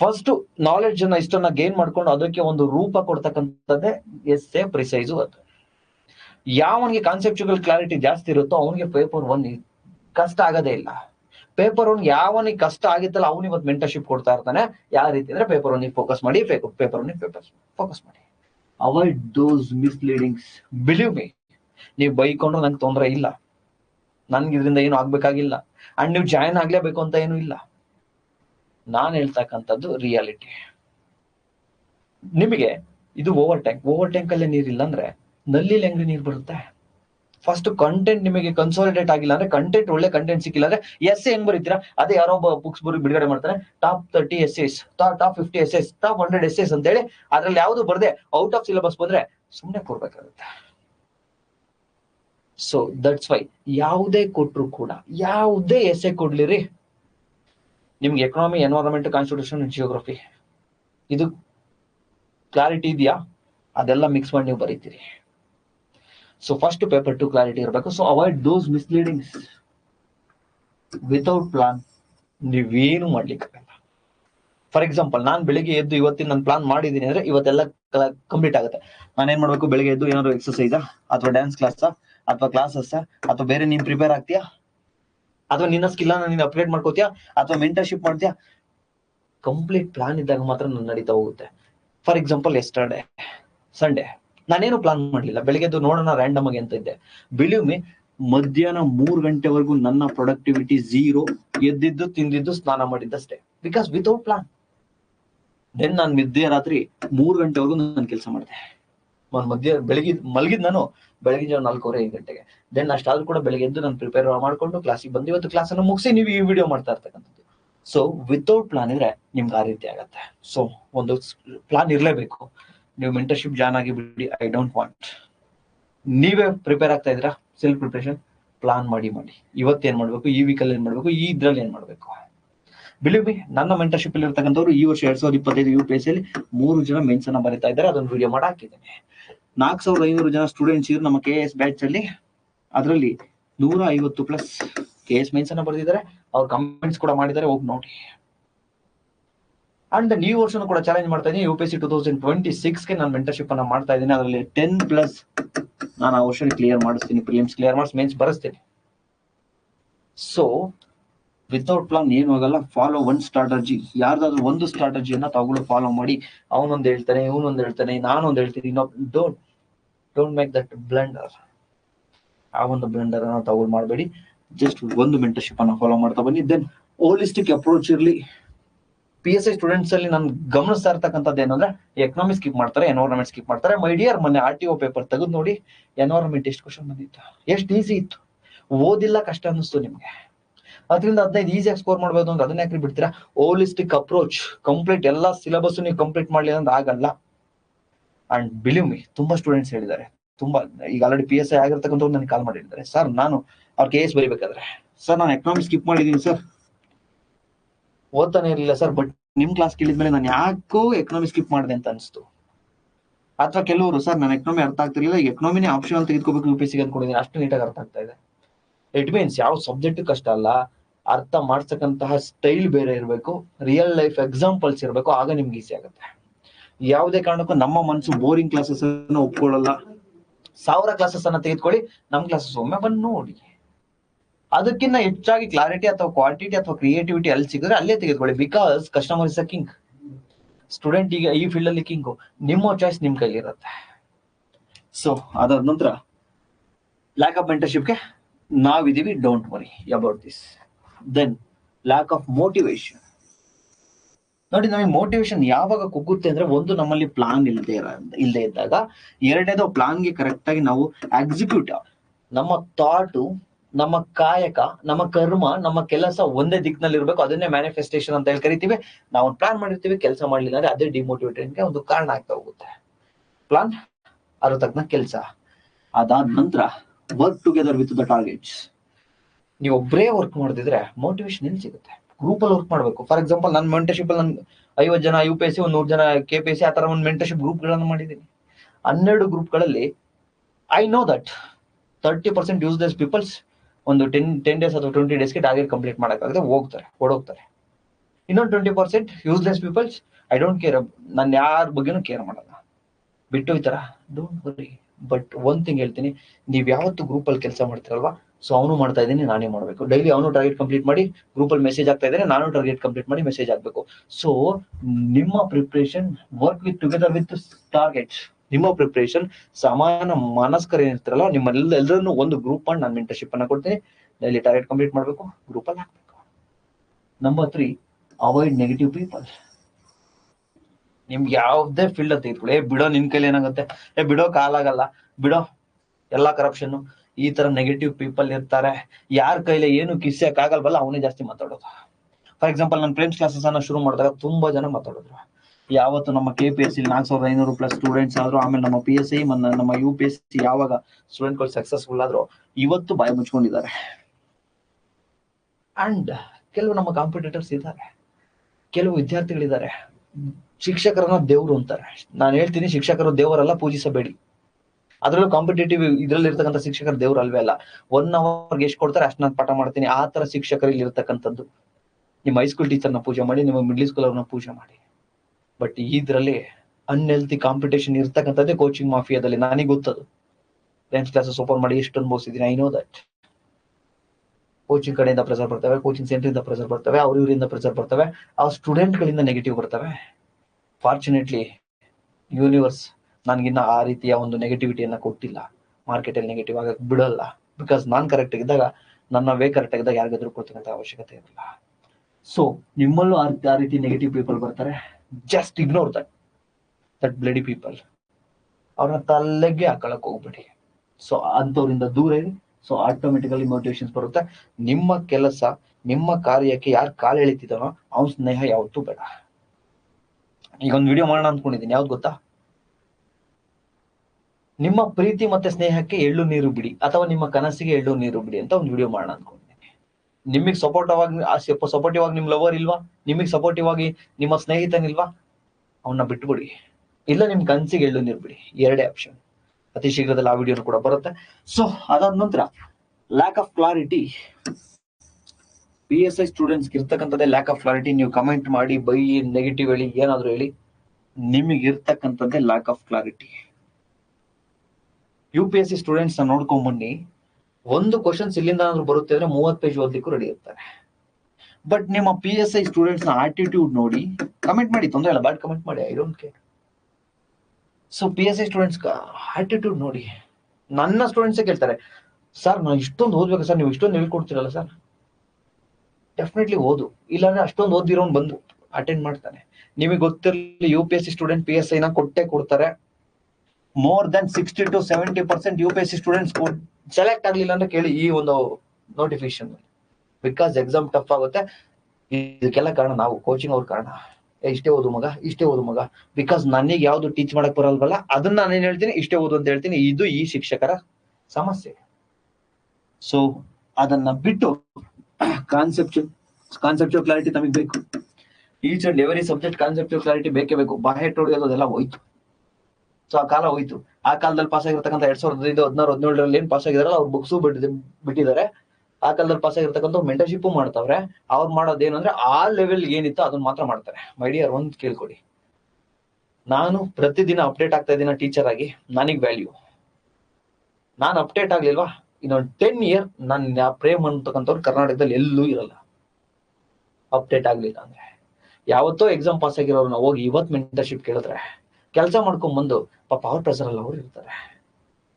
Speaker 1: ಫಸ್ಟ್ ನಾಲೆಡ್ಜ್ ಅನ್ನ ಇಷ್ಟನ್ನ ಗೇನ್ ಮಾಡ್ಕೊಂಡು ಅದಕ್ಕೆ ಒಂದು ರೂಪ ಕೊಡ್ತಕ್ಕಂಥದ್ದೇ ಎಸ್ ಎ ಪ್ರಿಸೈಸು ಅದು. ಯಾವನಿಗೆ ಕಾನ್ಸೆಪ್ಟುವಲ್ ಕ್ಲಾರಿಟಿ ಜಾಸ್ತಿ ಇರುತ್ತೋ ಅವನಿಗೆ ಪೇಪರ್ ಒನ್ ಕಷ್ಟ ಆಗದೇ ಇಲ್ಲ. ಪೇಪರ್ ಒನ್ ಯಾವನಿಗೆ ಕಷ್ಟ ಆಗಿತ್ತಲ್ಲ ಅವನಿಗೆ ಇವತ್ತು ಮೆಂಟರ್ಶಿಪ್ ಕೊಡ್ತಾ ಇರ್ತಾನೆ. ಯಾವ ರೀತಿ ಅಂದ್ರೆ ಪೇಪರ್ ಒನ್ ಫೋಕಸ್ ಮಾಡಿ ಪೇಪರ್ ಒನ್ ಪೇಪರ್ ಫೋಕಸ್ ಮಾಡಿ. Avoid those misleadings believe me ನೀವು ಬೈಕೊಂಡ್ರೆ ನಂಗೆ ತೊಂದರೆ ಇಲ್ಲ. ನನ್ಗೆ ಇದರಿಂದ ಏನು ಆಗ್ಬೇಕಾಗಿಲ್ಲ. ಅಂಡ್ ನೀವು ಜಾಯಿನ್ ಆಗ್ಲೇಬೇಕು ಅಂತ ಏನು ಇಲ್ಲ. ನಾನು ಹೇಳ್ತಕ್ಕಂಥದ್ದು ರಿಯಾಲಿಟಿ ನಿಮಗೆ ಇದು ಓವರ್ ಟ್ಯಾಂಕ್ ಓವರ್ ಟ್ಯಾಂಕಲ್ಲೇ ನೀರಿಲ್ಲ ಅಂದ್ರೆ ನಲ್ಲಿ ಹೆಂಗ್ರಿ ನೀರು ಬರುತ್ತೆ? ಫಸ್ಟ್ ಕಂಟೆಂಟ್ ನಿಮಗೆ ಕನ್ಸಾಲಿಡೇಟ್ ಆಗಿಲ್ಲ ಅಂದ್ರೆ ಕಂಟೆಂಟ್ ಒಳ್ಳೆ ಕಂಟೆಂಟ್ ಸಿಕ್ಕಿಲ್ಲ ಅಂದ್ರೆ ಎಸ್ ಎ ಹೆಂಗ್ ಬರೀತೀರಾ? ಅದೇ ಯಾರೋ ಒಬ್ಬ ಬುಕ್ಸ್ ಬರೀ ಬಿಡುಗಡೆ ಮಾಡ್ತಾರೆ top thirty S S top fifty S S top hundred S S ಅಂತ ಹೇಳಿ ಅದ್ರಲ್ಲಿ ಯಾವ್ದು ಬರದೆ ಔಟ್ ಆಫ್ ಸಿಲೆಬಸ್ ಬಂದ್ರೆ ಸುಮ್ಮನೆ ಕೊಡ್ಬೇಕಾಗುತ್ತೆ. ಸೊ ದಟ್ಸ್ ವೈ ಯಾವುದೇ ಕೊಟ್ರು ಕೂಡ, ಯಾವುದೇ ಎಸ್ ಎ ಕೊಡ್ಲಿರಿ, ನಿಮ್ಗೆ ಎಕನಾಮಿ ಎನ್ವೈರನ್ಮೆಂಟ್ ಕಾನ್ಸ್ಟಿಟ್ಯೂಷನ್ ಜಿಯೋಗ್ರಫಿ ಇದು ಕ್ಲಾರಿಟಿ ಇದೆಯಾ? ಅದೆಲ್ಲ ಮಿಕ್ಸ್ ಮಾಡಿ ನೀವು ಬರೀತೀರಿ. So first paper two clarity ಇರಬೇಕು. So avoid those misleadings without plan ನೀವೇನು ಮಾಡ್ಲಿಕ್ಕಾಗಲ್ಲ ಫಾರ್ ಎಕ್ಸಾಂಪಲ್ ನಾನು ಬೆಳಿಗ್ಗೆ ಎದ್ದು ಇವತ್ತಿನ ನಾನು ಪ್ಲಾನ್ ಮಾಡಿದ್ದೀನಿ ಅಂದ್ರೆ ಇವತ್ತೆಲ್ಲ ಕಂಪ್ಲೀಟ್ ಆಗುತ್ತೆ. ನಾನು ಏನ್ ಮಾಡ್ಬೇಕು? ಬೆಳಿಗ್ಗೆ ಎದ್ದು ಏನಾದ್ರು ಎಕ್ಸರ್ಸೈಸಾ ಅಥವಾ ಡ್ಯಾನ್ಸ್ ಕ್ಲಾಸಾ ಅಥವಾ ಕ್ಲಾಸಸ್ಸಾ ಅಥವಾ ಬೇರೆ ನೀನ್ ಪ್ರಿಪೇರ್ ಆಗ್ತೀಯಾ? ಅಥವಾ ನಿನ್ನ ಸ್ಕಿಲ್ ನೀನ್ ಅಪ್ಗ್ರೇಡ್ ಮಾಡ್ಕೋತೀಯಾ? ಅಥವಾ ಮೆಂಟರ್ಶಿಪ್ ಮಾಡ್ತೀಯಾ? ಕಂಪ್ಲೀಟ್ ಪ್ಲಾನ್ ಇದ್ದಾಗ ಮಾತ್ರ ನಾನು ನಡೀತಾ ಹೋಗುತ್ತೆ. ಫಾರ್ ಎಕ್ಸಾಂಪಲ್ ಎಸ್ಟರ್ಡೇ ಸಂಡೇ ನಾನೇನು ಪ್ಲಾನ್ ಮಾಡಲಿಲ್ಲ. ಬೆಳಿಗ್ಗೆ ಎದ್ದು ನೋಡೋಣ ರ್ಯಾಂಡಮ್ ಆಗಿ ಅಂತ ಇದ್ದೆ. ಬಿಲೀವ್ ಮಿ, ಮಧ್ಯಾಹ್ನ ಮೂರು ಗಂಟೆವರೆಗೂ ನನ್ನ ಪ್ರೊಡಕ್ಟಿವಿಟಿ ಝೀರೋ ಎದ್ದಿದ್ದು, ತಿಂದಿದ್ದು, ಸ್ನಾನ ಮಾಡಿದ್ದಷ್ಟೇ. ಬಿಕಾಸ್ ವಿತೌಟ್ ಪ್ಲಾನ್ ದೆನ್ ನಾನು ಮಧ್ಯರಾತ್ರಿ ಮೂರು ಗಂಟೆವರೆಗೂ ನಾನು ಕೆಲಸ ಮಾಡಿದೆ. ಮಧ್ಯ, ಬೆಳಗ್ಗೆ, ಮಲಗಿದ್ ನಾನು ಬೆಳಗಿನ ಜಾವ ನಾಲ್ಕೂವರೆ, ಐದು ಗಂಟೆಗೆ. ದೆನ್ ಅಷ್ಟಾದ್ರೂ ಕೂಡ ಬೆಳಗ್ಗೆ ಎದ್ದು ನಾನು ಪ್ರಿಪೇರ್ ಮಾಡ್ಕೊಂಡು ಕ್ಲಾಸಿಗೆ ಬಂದು ಇವತ್ತು ಕ್ಲಾಸ್ ಅನ್ನು ಮುಗಿಸಿ ನೀವು ಈ ವಿಡಿಯೋ ಮಾಡ್ತಾ ಇರ್ತಕ್ಕಂಥದ್ದು. ಸೊ ವಿತೌಟ್ ಪ್ಲಾನ್ ಇದ್ರೆ ನಿಮ್ಗೆ ಆ ರೀತಿ ಆಗತ್ತೆ. ಸೊ ಒಂದು ಪ್ಲಾನ್ ಇರಲೇಬೇಕು. ನೀವು ಮೆಂಟರ್ಶಿಪ್ ಜಾಯ್ನ್ ಆಗಿ ಬಿಡಿ ಐ ಡೋಂಟ್ ವಾಂಟ್ ನೀವೇ ಪ್ರಿಪೇರ್ ಆಗ್ತಾ ಇದ್ದೀರಾ? ಸೆಲ್ಫ್ ಪ್ರಿಪ್ರೇಷನ್ ಪ್ಲಾನ್ ಮಾಡಿ ಮಾಡಿ. ಇವತ್ತೇನ್ ಮಾಡ್ಬೇಕು? ಈ ವೀಕಲ್ಲಿ ಏನ್ ಮಾಡ್ಬೇಕು? ಈ ಇದ್ರಲ್ಲಿ ಏನ್ ಮಾಡ್ಬೇಕು? ಬಿಲೀವ್ ಮಿ ನನ್ನ ಮೆಂಟರ್ಶಿಪ್ ಅಲ್ಲಿ ಇರ್ತಕ್ಕಂಥವ್ರು ಈ ವರ್ಷ ಎರಡ್ ಸಾವಿರದ ಇಪ್ಪತ್ತೈದು ಯು ಪಿ ಎಸ್ ಅಲ್ಲಿ ಮೂರು ಜನ ಮೆನ್ಸ್ ಅನ್ನ ಬರೀತಾ ಇದ್ದಾರೆ. ಅದೊಂದು ವಿಡಿಯೋ ಮಾಡಿ ಹಾಕಿದ್ದೇನೆ. ನಾಲ್ಕು ಸಾವಿರದ ಐನೂರು ಜನ ಸ್ಟೂಡೆಂಟ್ಸ್ ಇದ್ರು ನಮ್ಮ ಕೆ ಎಸ್ ಬ್ಯಾಚ್ ಅಲ್ಲಿ. ಅದರಲ್ಲಿ ನೂರ ಐವತ್ತು ಪ್ಲಸ್ ಕೆ ಎಸ್ ಮೆನ್ಸ್ ಅನ್ನ ಬರೆದಿದ್ದಾರೆ. ಅವ್ರು ಕಮೆಂಟ್ಸ್ ಕೂಡ ಮಾಡಿದ್ದಾರೆ. ಹೋಗಿ ನೋಡಿ. ಅಂಡ್ ನ್ಯೂ ವರ್ಷನ್ ಕೂಡ ಚಾಲೆಂಜ್ ಮಾಡ್ತಾ ಇದ್ದೀನಿ U P C two thousand twenty ಸಿಕ್ಸ್ಗೆ ನಾನು ಮೆಂಟರ್ಶಿಪ್ ಅನ್ನ ಮಾಡ್ತಾ ಇದ್ದೀನಿ ಅದರಲ್ಲಿ ಟೆನ್ ಪ್ಲಸ್ ನಾನು ಆ ವರ್ಷನ್ ಕ್ಲಿಯರ್ ಮಾಡಿಸ್ತೀನಿ ಪ್ರಿಲಿಮ್ಸ್ ಕ್ಲಿಯರ್ ಮಾಡಿಸಿ ಮೇನ್ಸ್ ಬರೆಸ್ತೀನಿ. ಸೊ ವಿತೌಟ್ ಪ್ಲಾನ್ ಏನು ಆಗಲ್ಲ ಫಾಲೋ ಒನ್ ಸ್ಟ್ರಾಟಜಿ ಯಾರ್ದಾದ್ರು ಒಂದು ಸ್ಟ್ರಾಟಜಿಯನ್ನ ತಗೊಂಡು ಫಾಲೋ ಮಾಡಿ, ಅವನೊಂದು ಹೇಳ್ತಾನೆ, ಇವನೊಂದು ಹೇಳ್ತಾನೆ, ನಾನೊಂದು ಹೇಳ್ತೀನಿ. Don't don't make that blender ಆ ಒಂದು ಬ್ಲೆಂಡರ್ ತಗೊಳ್ ಮಾಡಬೇಡಿ. ಜಸ್ಟ್ ಒಂದು ಮೆಂಟರ್ಶಿಪ್ ಅನ್ನ ಫಾಲೋ ಮಾಡ್ತಾ ಬನ್ನಿ. ದೆನ್ ಹೋಲಿಸ್ಟಿಕ್ ಅಪ್ರೋಚ್ ಇರ್ಲಿ. ಪಿ ಎಸ್ ಐ ಸ್ಟೂಡೆಂಟ್ಸ್ ಅಲ್ಲಿ ನಾನು ಗಮನಿಸ್ತಾ ಇರ್ತಕ್ಕಂಥದ್ದು ಏನಂದ್ರೆ ಎಕನಾಮಿಕ್ ಸ್ಕಿಪ್ ಮಾಡ್ತಾರೆ ಎನ್ವೈರನ್ಮೆಂಟ್ ಸ್ಕಿಪ್ ಮಾಡ್ತಾರೆ. ಮೈ ಡಿಯರ್ ಮೊನ್ನೆ ಆರ್ ಟಿ ಒ ಪೇಪರ್ ತೆಗೆದು ನೋಡಿ ಎನ್ವೈರನ್ಮೆಂಟ್ ಎಷ್ಟು ಕ್ವಶನ್ ಬಂದಿತ್ತು. ಎಷ್ಟು ಈಸಿ ಇತ್ತು. ಓದಿಲ್ಲ ಕಷ್ಟ ಅನ್ನಿಸ್ತು ನಿಮ್ಗೆ. ಅದರಿಂದ ಹದಿನೈದು ಈಸಿಯಾಗಿ ಸ್ಕೋರ್ ಮಾಡ್ಬೋದು ಅಂದ್ರೆ ಅದನ್ನ ಯಾಕೆ ಬಿಡ್ತೀರಾ? ಹೋಲಿಸ್ಟಿಕ್ ಅಪ್ರೋಚ್ ಕಂಪ್ಲೀಟ್ ಎಲ್ಲ ಸಿಲೆಬಸ್ ನೀವು ಕಂಪ್ಲೀಟ್ ಮಾಡಲಿಲ್ಲ ಅಂದ್ರೆ ಆಗಲ್ಲ. ಅಂಡ್ ಬಿಲೀವ್ ಮಿ ತುಂಬಾ ಸ್ಟೂಡೆಂಟ್ಸ್ ಹೇಳಿದ್ದಾರೆ. ತುಂಬಾ, ಈಗ ಆಲ್ರೆಡಿ ಪಿ ಎಸ್ ಐ ಆಗಿರ್ತಕ್ಕಂಥವ್ರು ನನಗೆ ಕಾಲ್ ಮಾಡಿದ್ದಾರೆ. ಸರ್ ನಾನು ಅವ್ರ ಕೆ ಎಸ್ ಬರಿಬೇಕಾದ್ರೆ. ಸರ್ ನಾನು ಎಕನಾಮಿಕ್ಸ್ ಸ್ಕಿಪ್ ಮಾಡಿದ್ದೀನಿ ಸರ್ ಓದ್ತಾನೆ ಇರಲಿಲ್ಲ ಸರ್ ಬಟ್ ನಿಮ್ ಕ್ಲಾಸ್ ಕೇಳಿದ್ಮೇಲೆ ನಾನು ಯಾಕೋ ಎಕನಾಮಿ ಸ್ಕಿಪ್ ಮಾಡಿದೆ ಅಂತ ಅನಿಸ್ತು. ಅಥವಾ ಕೆಲವರು ಸರ್ ನಾನು ಎಕನಾಮಿ ಅರ್ಥ ಆಗ್ತಿರ್ಲಿಲ್ಲ ಎಕನಾಮಿನೇ ಆಪ್ಷನ್ ತೆಗೆದುಕೋಬೇಕು ಯು ಪಿ ಸಿ ಅನ್ಕೊಂಡಿದ್ದೀನಿ ಅಷ್ಟು ನೀಟಾಗಿ ಅರ್ಥ ಆಗ್ತಾ ಇದೆ. ಇಟ್ ಮೀನ್ಸ್ ಯಾವ ಸಬ್ಜೆಕ್ಟ್ ಕಷ್ಟ ಅಲ್ಲ, ಅರ್ಥ ಮಾಡ್ಸಕ್ಕಂತಹ ಸ್ಟೈಲ್ ಬೇರೆ ಇರಬೇಕು ರಿಯಲ್ ಲೈಫ್ ಎಕ್ಸಾಂಪಲ್ಸ್ ಇರಬೇಕು, ಆಗ ನಿಮ್ಗೆ ಈಸಿ ಆಗುತ್ತೆ. ಯಾವುದೇ ಕಾರಣಕ್ಕೂ ನಮ್ಮ ಮನಸ್ಸು ಬೋರಿಂಗ್ ಕ್ಲಾಸಸ್ ಅನ್ನು ಒಪ್ಕೊಳ್ಳಲ್ಲ. ಸಾವಿರ ಕ್ಲಾಸಸ್ ಅನ್ನ ತೆಗೆದುಕೊಳ್ಳಿ ನಮ್ಮ ಕ್ಲಾಸಸ್ ಒಮ್ಮೆ ಬಂದು ನೋಡಿ. ಅದಕ್ಕಿಂತ ಹೆಚ್ಚಾಗಿ ಕ್ಲಾರಿಟಿ ಅಥವಾ ಕ್ವಾಂಟಿಟಿ ಅಥವಾ ಕ್ರಿಯೇಟಿವಿಟಿ ಅಲ್ಲಿ ಸಿಗಿದ್ರೆ ಅಲ್ಲೇ ತೆಗೆದುಕೊಳ್ಳಿ. Because customer is a king student ಈಗ ಈ ಫೀಲ್ಡ್ ಅಲ್ಲಿ ಕಿಂಗು ನಿಮ್ಮ ಚಾಯ್ಸ್ ನಿಮ್ ಕೈಲಿ ಇರುತ್ತೆ. ಸೊ ಅದಾದ ನಂತರ ಲ್ಯಾಕ್ ಆಫ್ ಮೆಂಟರ್ಶಿಪ್ಗೆ ನಾವಿದೀವಿ don't worry about this then lack of motivation ನೋಡಿ, ನಮಗೆ ಮೋಟಿವೇಶನ್ ಯಾವಾಗ ಕುಗ್ಗುತ್ತೆ ಅಂದ್ರೆ ಒಂದು ನಮ್ಮಲ್ಲಿ ಪ್ಲಾನ್ ಇಲ್ಲದೆ ಇಲ್ಲದೆ ಇದ್ದಾಗ, ಎರಡನೇದು ಪ್ಲಾನ್ಗೆ ಕರೆಕ್ಟ್ ಆಗಿ ನಾವು ಎಕ್ಸಿಕ್ಯೂಟ್ ನಮ್ಮ ಥಾಟು ನಮ್ಮ ಕಾಯಕ, ನಮ್ಮ ಕರ್ಮ, ನಮ್ಮ ಕೆಲಸ ಒಂದೇ ದಿಕ್ಕಿನಲ್ಲಿ ಇರಬೇಕು. ಅದನ್ನೇ ಮ್ಯಾನಿಫೆಸ್ಟೇಷನ್ ಅಂತ ಹೇಳಿ ಕರಿತೀವಿ. ನಾವು ಪ್ಲಾನ್ ಮಾಡಿರ್ತೀವಿ, ಕೆಲಸ ಮಾಡ್ಲಿಲ್ಲ ಅಂದ್ರೆ ಅದೇ ಡಿಮೋಟಿವೇಟೆಡ್ಗೆ ಒಂದು ಕಾರಣ ಆಗ್ತಾ ಹೋಗುತ್ತೆ. ಪ್ಲಾನ್ ಅದ್ರ ತಗ್ನ ಕೆಲಸ. ಅದಾದ ನಂತರ work together with the targets ನೀವು ಒಬ್ಬರೇ ವರ್ಕ್ ಮಾಡಿದ್ರೆ ಮೋಟಿವೇಶನ್ ಎಲ್ಲಿ ಸಿಗುತ್ತೆ? ಗ್ರೂಪ್ ಅಲ್ಲಿ ವರ್ಕ್ ಮಾಡಬೇಕು. ಫಾರ್ ಎಕ್ಸಾಂಪಲ್ ನನ್ನ ಮೆಂಟರ್ಶಿಪ್ ಅಲ್ಲಿ ನಾನು ಐವತ್ತು ಜನ ಯು ಪಿ ಎಸ್ ಸಿ ಒಂದು ನೂರು ಜನ ಕೆ ಪಿ ಎಸ್ ಸಿ ಆ ತರ ಒಂದು ಮೆಂಟರ್ಶಿಪ್ ಗ್ರೂಪ್ಗಳನ್ನು ಮಾಡಿದ್ದೀನಿ ಹನ್ನೆರಡು ಗ್ರೂಪ್ಗಳಲ್ಲಿ I know that thirty percent useless peoples ಒಂದು ಟೆನ್ ಟೆನ್ ಡೇಸ್ ಅಥವಾ ಟ್ವೆಂಟಿ ಡೇಸ್ಗೆ ಟಾರ್ಗೆಟ್ ಕಂಪ್ಲೀಟ್ ಮಾಡೋಕ್ಕಾಗದೆ ಹೋಗ್ತಾರೆ, ಓಡೋಗ್ತಾರೆ. ಇನ್ನೊಂದು twenty percent useless peoples I don't care ನಾನು ಯಾರ ಬಗ್ಗೆನೂ ಕೇರ್ ಮಾಡಲ್ಲ. ಬಿಟ್ಟು ಈ ತರ ಡೋಂಟ್ ವರಿ ಬಟ್ ಒಂದು ಥಿಂಗ್ ಹೇಳ್ತೀನಿ, ನೀವು ಯಾವತ್ತು ಗ್ರೂಪಲ್ಲಿ ಕೆಲಸ ಮಾಡ್ತೀರಲ್ವಾ ಸೊ ಅವನು ಮಾಡ್ತಾ ಇದ್ದೀನಿ, ನಾನೇ ಮಾಡಬೇಕು. ಡೈಲಿ ಅವನು ಟಾರ್ಗೆಟ್ ಕಂಪ್ಲೀಟ್ ಮಾಡಿ ಗ್ರೂಪಲ್ಲಿ ಮೆಸೇಜ್ ಆಗ್ತಾ ಇದ್ದಾನೆ, ನಾನು ಟಾರ್ಗೆಟ್ ಕಂಪ್ಲೀಟ್ ಮಾಡಿ ಮೆಸೇಜ್ ಆಗಬೇಕು ಸೊ ನಿಮ್ಮ preparation work with together with targets ನಿಮ್ಮ ಪ್ರಿಪ್ರೇಷನ್ ಸಮಾನ ಮನಸ್ಕರ ಏನಿರ್ತಾರಲ್ಲ ನಿಮ್ಮೆಲ್ಲ ಎಲ್ಲರನ್ನು ಒಂದು ಗ್ರೂಪ್ ಮಾಡಿ ನಾನು ಮೆಂಟರ್ಶಿಪ್ ಅನ್ನ ಕೊಡ್ತೀನಿ. ಡೈಲಿ ಟಾರ್ಗೆಟ್ ಕಂಪ್ಲೀಟ್ ಮಾಡಬೇಕು ಗ್ರೂಪ್ ಅಲ್ಲಿ ಹಾಕ್ಬೇಕು. Number three avoid negative people ನಿಮ್ಗೆ ಯಾವ್ದೇ ಫೀಲ್ಡ್ ಅಂತ ತೆಗೆದುಕೊಳ್ಳಿ. ಏ, ಬಿಡೋ ನಿನ್ ಕೈಲಿ ಏನಾಗುತ್ತೆ? ಏ, ಬಿಡೋ ಕಾಲಾಗಲ್ಲ ಬಿಡೋ ಎಲ್ಲಾ ಕರಪ್ಷನ್ ಈ ತರ ನೆಗೆಟಿವ್ ಪೀಪಲ್ ಇರ್ತಾರೆ. ಯಾರ ಕೈಲಿ ಏನು ಕಿಸ್ಸಕ್ ಆಗಲ್ವಲ್ಲ, ಅವನೇ ಜಾಸ್ತಿ ಮಾತಾಡೋದು. ಫಾರ್ ಎಕ್ಸಾಂಪಲ್ ನಾನು ಪ್ರೇಮ್ಸ್ ಕ್ಲಾಸಸ್ ಅನ್ನ ಶುರು ಮಾಡಿದಾಗ ತುಂಬಾ ಜನ ಮಾತಾಡಿದ್ರು. ಯಾವತ್ತು ನಮ್ಮ ಕೆ ಪಿ ಎಸ್ ಸಿ ನಾಲ್ಕು ಸಾವಿರದ ಐನೂರು ಪ್ಲಸ್ ಸ್ಟೂಡೆಂಟ್ಸ್ ಆದ್ರು, ಆಮೇಲೆ ನಮ್ಮ ಪಿ ಎಸ್ ಸಿ ನಮ್ಮ ಯು ಪಿ ಎಸ್ ಸಿ ಯಾವಾಗ ಸ್ಟೂಡೆಂಟ್ಗಳು ಸಕ್ಸಸ್ಫುಲ್ ಆದ್ರು, ಇವತ್ತು ಬಾಯಿ ಮುಚ್ಕೊಂಡಿದ್ದಾರೆ. ಅಂಡ್ ಕೆಲವು ನಮ್ಮ ಕಾಂಪಿಟೇಟರ್ಸ್ ಇದ್ದಾರೆ. ಕೆಲವು ವಿದ್ಯಾರ್ಥಿಗಳಿದ್ದಾರೆ. ಶಿಕ್ಷಕರನ್ನ ದೇವ್ರು ಅಂತಾರೆ. ನಾನು ಹೇಳ್ತೀನಿ, ಶಿಕ್ಷಕರು ದೇವರಲ್ಲ, ಪೂಜಿಸಬೇಡಿ. ಅದ್ರಲ್ಲೂ ಕಾಂಪಿಟೇಟಿವ್ ಇದ್ರಲ್ಲಿ ಇರ್ತಕ್ಕಂಥ ಶಿಕ್ಷಕರು ದೇವ್ರು ಅಲ್ವೇ ಅಲ್ಲ. ಒನ್ ಅವರ್ಗೆ ಎಷ್ಟು ಕೊಡ್ತಾರೆ, ಅಷ್ಟು ನಾನು ಪಾಠ ಮಾಡ್ತೀನಿ. ಆ ತರ ಶಿಕ್ಷಕರು ಇಲ್ಲಿ ಇರ್ತಕ್ಕಂಥದ್ದು ನಿಮ್ಮ ಹೈಸ್ಕೂಲ್ ಟೀಚರ್ನ ಪೂಜೆ ಮಾಡಿ, ನಿಮ್ಮ ಮಿಡ್ಲ್ ಸ್ಕೂಲ್ ಅವ್ರನ್ನ ಪೂಜೆ ಮಾಡಿ. ಬಟ್ ಇದರಲ್ಲಿ ಅನ್ಹೆಲ್ತಿ ಕಾಂಪಿಟೇಷನ್ ಇರ್ತಕ್ಕಂಥದ್ದೇ ಕೋಚಿಂಗ್ ಮಾಫಿಯಾದಲ್ಲಿ ನನಗೆ ಗೊತ್ತದು. ಡ್ಯಾನ್ಸ್ ಕ್ಲಾಸಸ್ ಓಪನ್ ಮಾಡಿ ಎಷ್ಟು ಅನುಭವಿಸಿದ್ದೀನಿ ಐ ನೋ ದಟ್ ಕೋಚಿಂಗ್ ಕಡೆಯಿಂದ ಪ್ರೆಸರ್ ಬರ್ತವೆ ಕೋಚಿಂಗ್ ಸೆಂಟರ್ ಇಂದ ಪ್ರೆಸರ್ ಬರ್ತವೆ, ಅವ್ರ ಇವರಿಂದ ಪ್ರೆಸರ್ ಬರ್ತವೆ, ಆ ಸ್ಟೂಡೆಂಟ್ ಗಳಿಂದ ನೆಗೆಟಿವ್ ಬರ್ತವೆ. ಫಾರ್ಚುನೇಟ್ಲಿ ಯೂನಿವರ್ಸ್ ನನಗಿನ್ನ ಆ ರೀತಿಯ ಒಂದು ನೆಗೆಟಿವಿಟಿಯನ್ನು ಕೊಟ್ಟಿಲ್ಲ. ಮಾರ್ಕೆಟ್ ಅಲ್ಲಿ ನೆಗೆಟಿವ್ ಆಗಕ್ ಬಿಡಲ್ಲ. ಬಿಕಾಸ್ ನಾನ್ ಕರೆಕ್ಟ್ ಆಗಿದ್ದಾಗ, ನನ್ನ ವೇ ಕರೆಕ್ಟ್ ಆಗಿದ್ದಾಗ ಯಾರಿಗಾದ್ರೂ ಕೊಡ್ತಕ್ಕಂಥ ಅವಶ್ಯಕತೆ ಇರಲ್ಲ. ಸೊ ನಿಮ್ಮಲ್ಲೂ ಆ ರೀತಿ ನೆಗೆಟಿವ್ ಪೀಪಲ್ ಬರ್ತಾರೆ. Just ignore that that bloody people ಅವ್ರನ್ನ ತಲೆಗೆ ಹಾಕೊಳಕ್ ಹೋಗ್ಬೇಡಿ. ಸೊ ಅಂಥವ್ರಿಂದ ದೂರ ಇರಿ. ಸೊ ಆಟೋಮೆಟಿಕಲಿ ಮೋಟಿವೇಶನ್ಸ್ ಬರುತ್ತೆ. ನಿಮ್ಮ ಕೆಲಸ, ನಿಮ್ಮ ಕಾರ್ಯಕ್ಕೆ ಯಾರು ಕಾಲು ಎಳಿತಿದ್ದಾನೋ ಅವ್ನ ಸ್ನೇಹ ಯಾವತ್ತೂ ಬೇಡ. ಈಗ ಒಂದು ವಿಡಿಯೋ ಮಾಡೋಣ ಅನ್ಕೊಂಡಿದ್ದೀನಿ ಯಾವ್ದು ಗೊತ್ತಾ? ನಿಮ್ಮ ಪ್ರೀತಿ ಮತ್ತೆ ಸ್ನೇಹಕ್ಕೆ ಎಳ್ಳು ನೀರು ಬಿಡಿ. ಅಥವಾ ನಿಮ್ಮ ಕನಸಿಗೆ ಎಳ್ಳು ನೀರು ಬಿಡಿ ಅಂತ ಒಂದು ವಿಡಿಯೋ ಮಾಡೋಣ ಅನ್ಕೊಂಡಿದ್ದೀನಿ ನಿಮಗೆ ಸಪೋರ್ಟಿವ್ ಆಗಿ ಸಪೋರ್ಟಿವ್ ಆಗಿ ನಿಮ್ ಲವರ್ ಇಲ್ವಾ? ನಿಮಗೆ ಸಪೋರ್ಟಿವ್ ಆಗಿ ನಿಮ್ಮ ಸ್ನೇಹಿತನಿಲ್ವಾ ಅವನ್ನ ಬಿಟ್ಬಿಡಿ. ಇಲ್ಲ ನಿಮ್ ಕನ್ಸಿಗೆ ಎಳ್ಳು ನಿರ್ಬಿಡಿ ಬಿಡಿ. ಎರಡೇ ಆಪ್ಷನ್ ಅತಿ ಶೀಘ್ರದಲ್ಲಿ ಆ ವಿಡಿಯೋ ಕೂಡ ಬರುತ್ತೆ. ಸೊ ಅದಾದ ನಂತರ lack of clarity P S I students ಇರ್ತಕ್ಕಂಥದ್ದೇ lack of clarity ನೀವು ಕಮೆಂಟ್ ಮಾಡಿ, ಬೈ ನೆಗೆಟಿವ್ ಹೇಳಿ, ಏನಾದ್ರು ಹೇಳಿ, ನಿಮಗೆ ಇರ್ತಕ್ಕಂಥದ್ದೇ lack of clarity U P S C students ನೋಡ್ಕೊಂಡ್ ಬನ್ನಿ. ಒಂದು ಕ್ವಶನ್ಸ್ ಇಲ್ಲಿಂದ ಬರುತ್ತೆ ಅಂದ್ರೆ ಮೂವತ್ ಪೇಜ್ ಓದ್ಲಿಕ್ಕೂ ರೆಡಿ ಇರ್ತಾರೆ. ಬಟ್ ನಿಮ್ಮ ಪಿ ಎಸ್ ಐ ಸ್ಟೂಡೆಂಟ್ಸ್ನ ಆಟಿಟ್ಯೂಡ್ ನೋಡಿ ಕಮೆಂಟ್ ಮಾಡಿ, ತೊಂದರೆ ಇಲ್ಲ ಬ್ಯಾಡ್ ಕಮೆಂಟ್ ಮಾಡಿ I don't care so P S I students attitude ನೋಡಿ, ನನ್ನ ಸ್ಟೂಡೆಂಟ್ಸ್ ಕೇಳ್ತಾರೆ ಸರ್ ನಾನು ಇಷ್ಟೊಂದು ಓದ್ಬೇಕು ಸರ್ ನೀವು ಇಷ್ಟೊಂದು ಹೇಳ್ಕೊಡ್ತೀರಲ್ಲ ಸರ್ ಡೆಫಿನೆಟ್ಲಿ ಓದು, ಇಲ್ಲಾಂದ್ರೆ ಅಷ್ಟೊಂದು ಓದಿರೋನ್ ಬಂದು ಅಟೆಂಡ್ ಮಾಡ್ತಾನೆ. ನಿಮಗೆ ಗೊತ್ತಿರಲಿ U P S C student P S I ನ ಕೊಟ್ಟೆ ಕೊಡ್ತಾರೆ. More than sixty to seventy percent U P S C students select ಆಗ್ಲಿಲ್ಲ ಅಂತ ಕೇಳಿ ಈ ಒಂದು ನೋಟಿಫಿಕೇಶನ್ ಬಿಕಾಸ್ ಎಕ್ಸಾಮ್ ಟಫ್ ಆಗುತ್ತೆ. ಇದಕ್ಕೆಲ್ಲ ಕಾರಣ ನಾವು ಕೋಚಿಂಗ್ ಅವ್ರ ಕಾರಣ. ಇಷ್ಟೇ ಓದು ಮಗ, ಇಷ್ಟೇ ಓದು ಮಗ. ಬಿಕಾಸ್ ನನಗೆ ಯಾವ್ದು ಟೀಚ್ ಮಾಡಕ್ ಬರಲ್ವಲ್ಲ, ಅದನ್ನ ನಾನೇನ್ ಹೇಳ್ತೀನಿ? ಇಷ್ಟೇ ಓದು ಅಂತ ಹೇಳ್ತೀನಿ. ಇದು ಈ ಶಿಕ್ಷಕರ ಸಮಸ್ಯೆ. ಸೊ ಅದನ್ನ ಬಿಟ್ಟು ಕಾನ್ಸೆಪ್ಟ್ ಕಾನ್ಸೆಪ್ಟ್ ಕ್ಲಾರಿಟಿ ನಮಗ್ ಬೇಕು. Each and every subject concept clarity ಬೇಕೇ ಬೇಕು. ಬಾಹೆ ಹೊಡೆಯೋದು ಅದೆಲ್ಲ ಹೋಯ್ತು. ಸೊ ಆ ಕಾಲ ಹೋಯ್ತು. ಆ ಕಾಲದಲ್ಲಿ ಪಾಸ್ ಆಗಿರ್ತಕ್ಕಂಥ ಎರಡ್ ಸಾವಿರದ ಹದಿನೈದು ಹದಿನಾರು, ಹದಿನೇಳರಲ್ಲಿ ಏನ್ ಪಾಸ್ ಆಗಿದಾರಲ್ಲ, ಅವ್ರು ಬುಕ್ಸು ಬಿಟ್ಟಿದ್ ಬಿಟ್ಟಿದ್ದಾರೆ. ಆ ಕಾಲದಲ್ಲಿ ಪಾಸ್ ಆಗಿರ್ತಕ್ಕಂಥ ಮೆಂಟರ್ಶಿಪ್ ಮಾಡ್ತಾವ್ರೆ. ಅವ್ರು ಏನಂದ್ರೆ ಆ ಲೆವೆಲ್ ಏನಿತ್ತು ಅದನ್ನ ಮಾತ್ರ ಮಾಡ್ತಾರೆ. ಮೈಡಿಯರ್ ಒಂದ್ ಕೇಳ್ಕೊಡಿ. ನಾನು ಪ್ರತಿದಿನ ಅಪ್ಡೇಟ್ ಆಗ್ತಾ ಇದ್ದೀನ ಟೀಚರ್ ಆಗಿ. ನನಗ್ ವ್ಯಾಲ್ಯೂ ನಾನು ಅಪ್ಡೇಟ್ ಆಗ್ಲಿಲ್ವಾ? ಇನ್ನೊಂದು ಟೆನ್ ಇಯರ್ ನನ್ನ ಪ್ರೇಮ್ ಅನ್ನತಕ್ಕಂಥವ್ರು ಕರ್ನಾಟಕದಲ್ಲಿ ಎಲ್ಲೂ ಇರಲ್ಲ. ಅಪ್ಡೇಟ್ ಆಗ್ಲಿಲ್ಲ ಅಂದ್ರೆ. ಯಾವತ್ತೋ ಎಕ್ಸಾಮ್ ಪಾಸ್ ನಾವು ಹೋಗಿ ಇವತ್ತು ಮೆಂಟರ್ಶಿಪ್ ಕೇಳಿದ್ರೆ ಕೆಲಸ ಮಾಡ್ಕೊಂಡ್ ಬಂದು ಪಾಪ ಅವ್ರ ಪ್ರೆಸರ್ ಅಲ್ಲಿ ಅವ್ರು ಇರ್ತಾರೆ.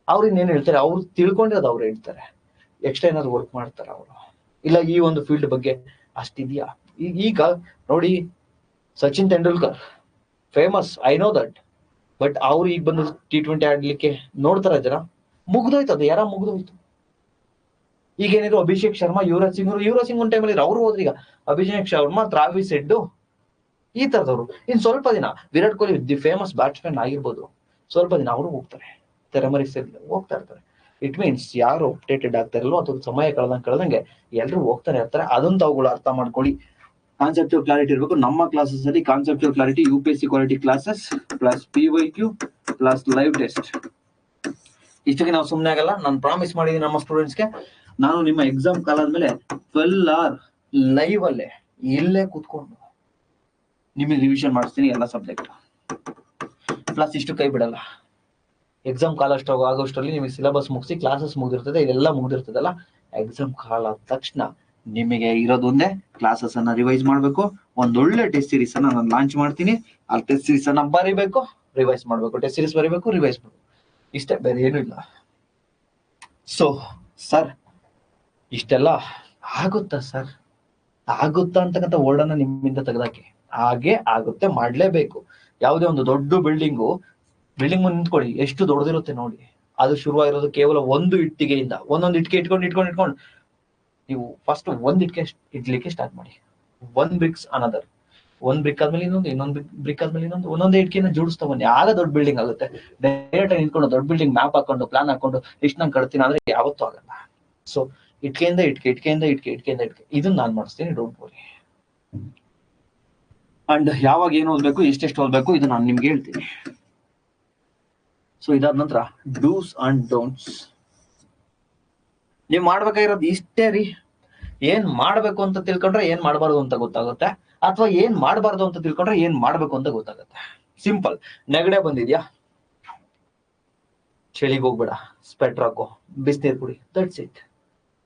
Speaker 1: ಅವ್ರು ಇನ್ನೇನು ಹೇಳ್ತಾರೆ? ಅವ್ರು ತಿಳ್ಕೊಂಡಿರೋದು ಅವ್ರು ಹೇಳ್ತಾರೆ. ಎಕ್ಸ್ಟ್ರಾ ಏನಾದ್ರು ವರ್ಕ್ ಮಾಡ್ತಾರೆ ಅವರು? ಇಲ್ಲ ಈ ಒಂದು ಫೀಲ್ಡ್ ಬಗ್ಗೆ ಅಷ್ಟಿದ್ಯಾ? ಈಗ ನೋಡಿ Sachin Tendulkar famous I know that but ಅವ್ರು ಈಗ ಬಂದು ಟಿ ಟ್ವೆಂಟಿ ಆಡ್ಲಿಕ್ಕೆ ನೋಡ್ತಾರ ಜನ? ಮುಗ್ದೋಯ್ತು ಅದು, ಯಾರ ಮುಗ್ದೋಯ್ತು. ಈಗ ಏನಿದ್ರು ಅಭಿಷೇಕ್ ಶರ್ಮಾ, ಯುವರಾಜ್ ಸಿಂಗ್ ಯುವರಾಜ್ ಸಿಂಗ್ ಒಂದ್ ಟೈಮಲ್ಲಿ ಅವ್ರು ಹೋದ್ರೀಗ ಅಭಿಷೇಕ್ ಶರ್ಮಾ, ತ್ರಾವಿಸ್ ಹೆಡ್ ಈ ತರದವರು. ಇನ್ ಸ್ವಲ್ಪ ದಿನ Virat Kohli the famous batsman ಆಗಿರ್ಬೋದು. ಸ್ವಲ್ಪ ದಿನ ಅವರು ಹೋಗ್ತಾರೆ. ತೆರೆಮರಿ ಸೇರಿ ಹೋಗ್ತಾ ಇರ್ತಾರೆ. ಇಟ್ ಮೀನ್ಸ್ ಯಾರು ಅಪ್ಡೇಟೆಡ್ ಆಗ್ತಾರಲ್ಲೋ ಅಥವಾ ಸಮಯ ಕಳೆದಂಗೆ ಕಳೆದಂಗೆ ಎಲ್ಲರೂ ಹೋಗ್ತಾನೆ ಇರ್ತಾರೆ. ಅದಂತ ಅವುಗಳು ಅರ್ಥ ಮಾಡ್ಕೊಳ್ಳಿ. ಕಾನ್ಸೆಪ್ಚುವಲ್ ಕ್ಲಾರಿಟಿ ಇರಬೇಕು. ನಮ್ಮ ಕ್ಲಾಸಸ್ ಅಲ್ಲಿ conceptual clarity U P S C quality classes plus P Y Q plus live test ಇಷ್ಟಕ್ಕೆ ನಾವು ಸುಮ್ಮನೆ ಆಗಲ್ಲ. ನಾನು ಪ್ರಾಮಿಸ್ ಮಾಡಿದ್ದೀನಿ ನಮ್ಮ ಸ್ಟೂಡೆಂಟ್ಸ್ಗೆ ನಾನು ನಿಮ್ಮ ಎಕ್ಸಾಮ್ ಕಾಲ ಆದ್ಮೇಲೆ ಟ್ವೆಲ್ ಆರ್ ಲೈವ್ ಅಲ್ಲೇ ಇಲ್ಲೇ ಕೂತ್ಕೊಂಡು ನಿಮಗೆ ರಿವಿಷನ್ ಮಾಡಿಸ್ತೀನಿ ಎಲ್ಲ ಸಬ್ಜೆಕ್ಟ್ ಪ್ಲಸ್ ಇಷ್ಟು ಕೈ ಬಿಡಲ್ಲ. ಎಕ್ಸಾಮ್ ಕಾಲ ಅಷ್ಟು ಆಗೋಷ್ಟರಲ್ಲಿ ನಿಮಗೆ ಸಿಲೆಬಸ್ ಮುಗಿಸಿ ಕ್ಲಾಸಸ್ ಮುಗಿದಿರ್ತದೆ, ಇದೆಲ್ಲ ಮುಗಿದಿರ್ತದಲ್ಲ? ಎಕ್ಸಾಮ್ ಕಾಲ ಆದ ತಕ್ಷಣ ನಿಮಗೆ ಇರೋದೊಂದೇ ಕ್ಲಾಸಸ್ ಅನ್ನ ರಿವೈಸ್ ಮಾಡಬೇಕು. ಒಂದೊಳ್ಳೆ ಟೆಸ್ಟ್ ಸೀರೀಸ್ ಅನ್ನ ನಾನು ಲಾಂಚ್ ಮಾಡ್ತೀನಿ. ಆ ಟೆಸ್ಟ್ ಸೀರೀಸ್ ಅನ್ನ ಬರಿಬೇಕು ರಿವೈಸ್ ಮಾಡಬೇಕು. ಟೆಸ್ಟ್ ಸೀರೀಸ್ ಬರಿಬೇಕು ರಿವೈಸ್ ಮಾಡಬೇಕು. ಇಷ್ಟೇ, ಬೇರೆ ಏನೂ ಇಲ್ಲ. ಸೊ ಸರ್ ಇಷ್ಟೆಲ್ಲ ಆಗುತ್ತಾ ಸರ್ ಆಗುತ್ತಾ ಅಂತಕ್ಕಂಥ ವರ್ಡನ್ನ ನಿಮ್ಮಿಂದ ತೆಗೆದಾಕಿ. ಹಾಗೆ ಆಗುತ್ತೆ, ಮಾಡ್ಲೇಬೇಕು. ಯಾವುದೇ ಒಂದು ದೊಡ್ಡ ಬಿಲ್ಡಿಂಗು, ಬಿಲ್ಡಿಂಗ್ ಮುಂದೆ ನಿಂತ್ಕೊಳ್ಳಿ, ಎಷ್ಟು ದೊಡ್ಡದಿರುತ್ತೆ ನೋಡಿ. ಅದು ಶುರುವಾಗಿರೋದು ಕೇವಲ ಒಂದು ಇಟ್ಟಿಗೆಯಿಂದ, ಒಂದೊಂದು ಇಟ್ಟಿಗೆ ಇಟ್ಕೊಂಡು ಇಟ್ಕೊಂಡು ಇಟ್ಕೊಂಡು. ನೀವು ಫಸ್ಟ್ ಒಂದ್ ಇಟ್ಟಿಗೆ ಇಡ್ಲಿಕ್ಕೆ ಸ್ಟಾರ್ಟ್ ಮಾಡಿ. ಒಂದ್ ಬ್ರಿಕ್ಸ್ ಅನದರ್ ಒಂದ್ ಬ್ರಿಕ್ ಆದ್ಮೇಲೆ ಇನ್ನೊಂದು ಇನ್ನೊಂದು ಬ್ರಿಕ್ ಆದ್ಮೇಲೆ ಇನ್ನೊಂದು, ಒಂದೊಂದೇ ಇಟ್ಕೆನ ಜೋಡಿಸ್ತಾ ಬನ್ನಿ. ಆಗ ದೊಡ್ಡ ಬಿಲ್ಡಿಂಗ್ ಆಗುತ್ತೆ. ಡೈರೆಕ್ಟ್ ಆಗಿ ನಿಂತ್ಕೊಂಡು ದೊಡ್ಡ ಬಿಲ್ಡಿಂಗ್ ಮ್ಯಾಪ್ ಹಾಕೊಂಡು ಪ್ಲಾನ್ ಹಾಕೊಂಡು, ಇಷ್ಟು ನಂಗೆ ಕಟ್ತೀನಿ ಅಂದ್ರೆ ಯಾವತ್ತೂ ಆಗಲ್ಲ. ಸೊ ಇಟ್ಕೆಯಿಂದ ಇಟ್ಕೆ ಇಟ್ಕೆಯಿಂದ ಇಟ್ಕೆ ಇಟ್ಕೆಯಿಂದ ಇಟ್ಕೆ ಇದನ್ನ ನಾನು ಮಾಡಿಸ್ತೀನಿ ಡೋಂಟ್ ವರಿ ಅಂಡ್ ಯಾವಾಗ ಏನು ಓದಬೇಕು ಎಷ್ಟೆಷ್ಟು ಓದಬೇಕು, ಇದು ನಾನು ನಿಮ್ಗೆ ಹೇಳ್ತೀನಿ. ಸೊ ಇದಾದ ನಂತರ ಡೂಸ್ ಅಂಡ್ ಡೋಂಟ್ಸ್ ನೀವು ಮಾಡ್ಬೇಕಾಗಿರೋದು ಇಷ್ಟೇ ರೀ. ಏನ್ ಮಾಡ್ಬೇಕು ಅಂತ ತಿಳ್ಕೊಂಡ್ರೆ ಏನ್ ಮಾಡಬಾರ್ದು ಅಂತ ಗೊತ್ತಾಗುತ್ತೆ. ಅಥವಾ ಏನ್ ಮಾಡಬಾರ್ದು ಅಂತ ತಿಳ್ಕೊಂಡ್ರೆ ಏನ್ ಮಾಡ್ಬೇಕು ಅಂತ ಗೊತ್ತಾಗುತ್ತೆ. ಸಿಂಪಲ್ ನೆಗಡೆ ಬಂದಿದ್ಯಾ? ಚಳಿಗೆ ಹೋಗ್ಬೇಡ. ಸ್ವೆಟರ್ ಹಾಕೋ ಬಿಸಿನೀರ್ ಕುಡಿ. ದಟ್ಸ್ ಇಟ್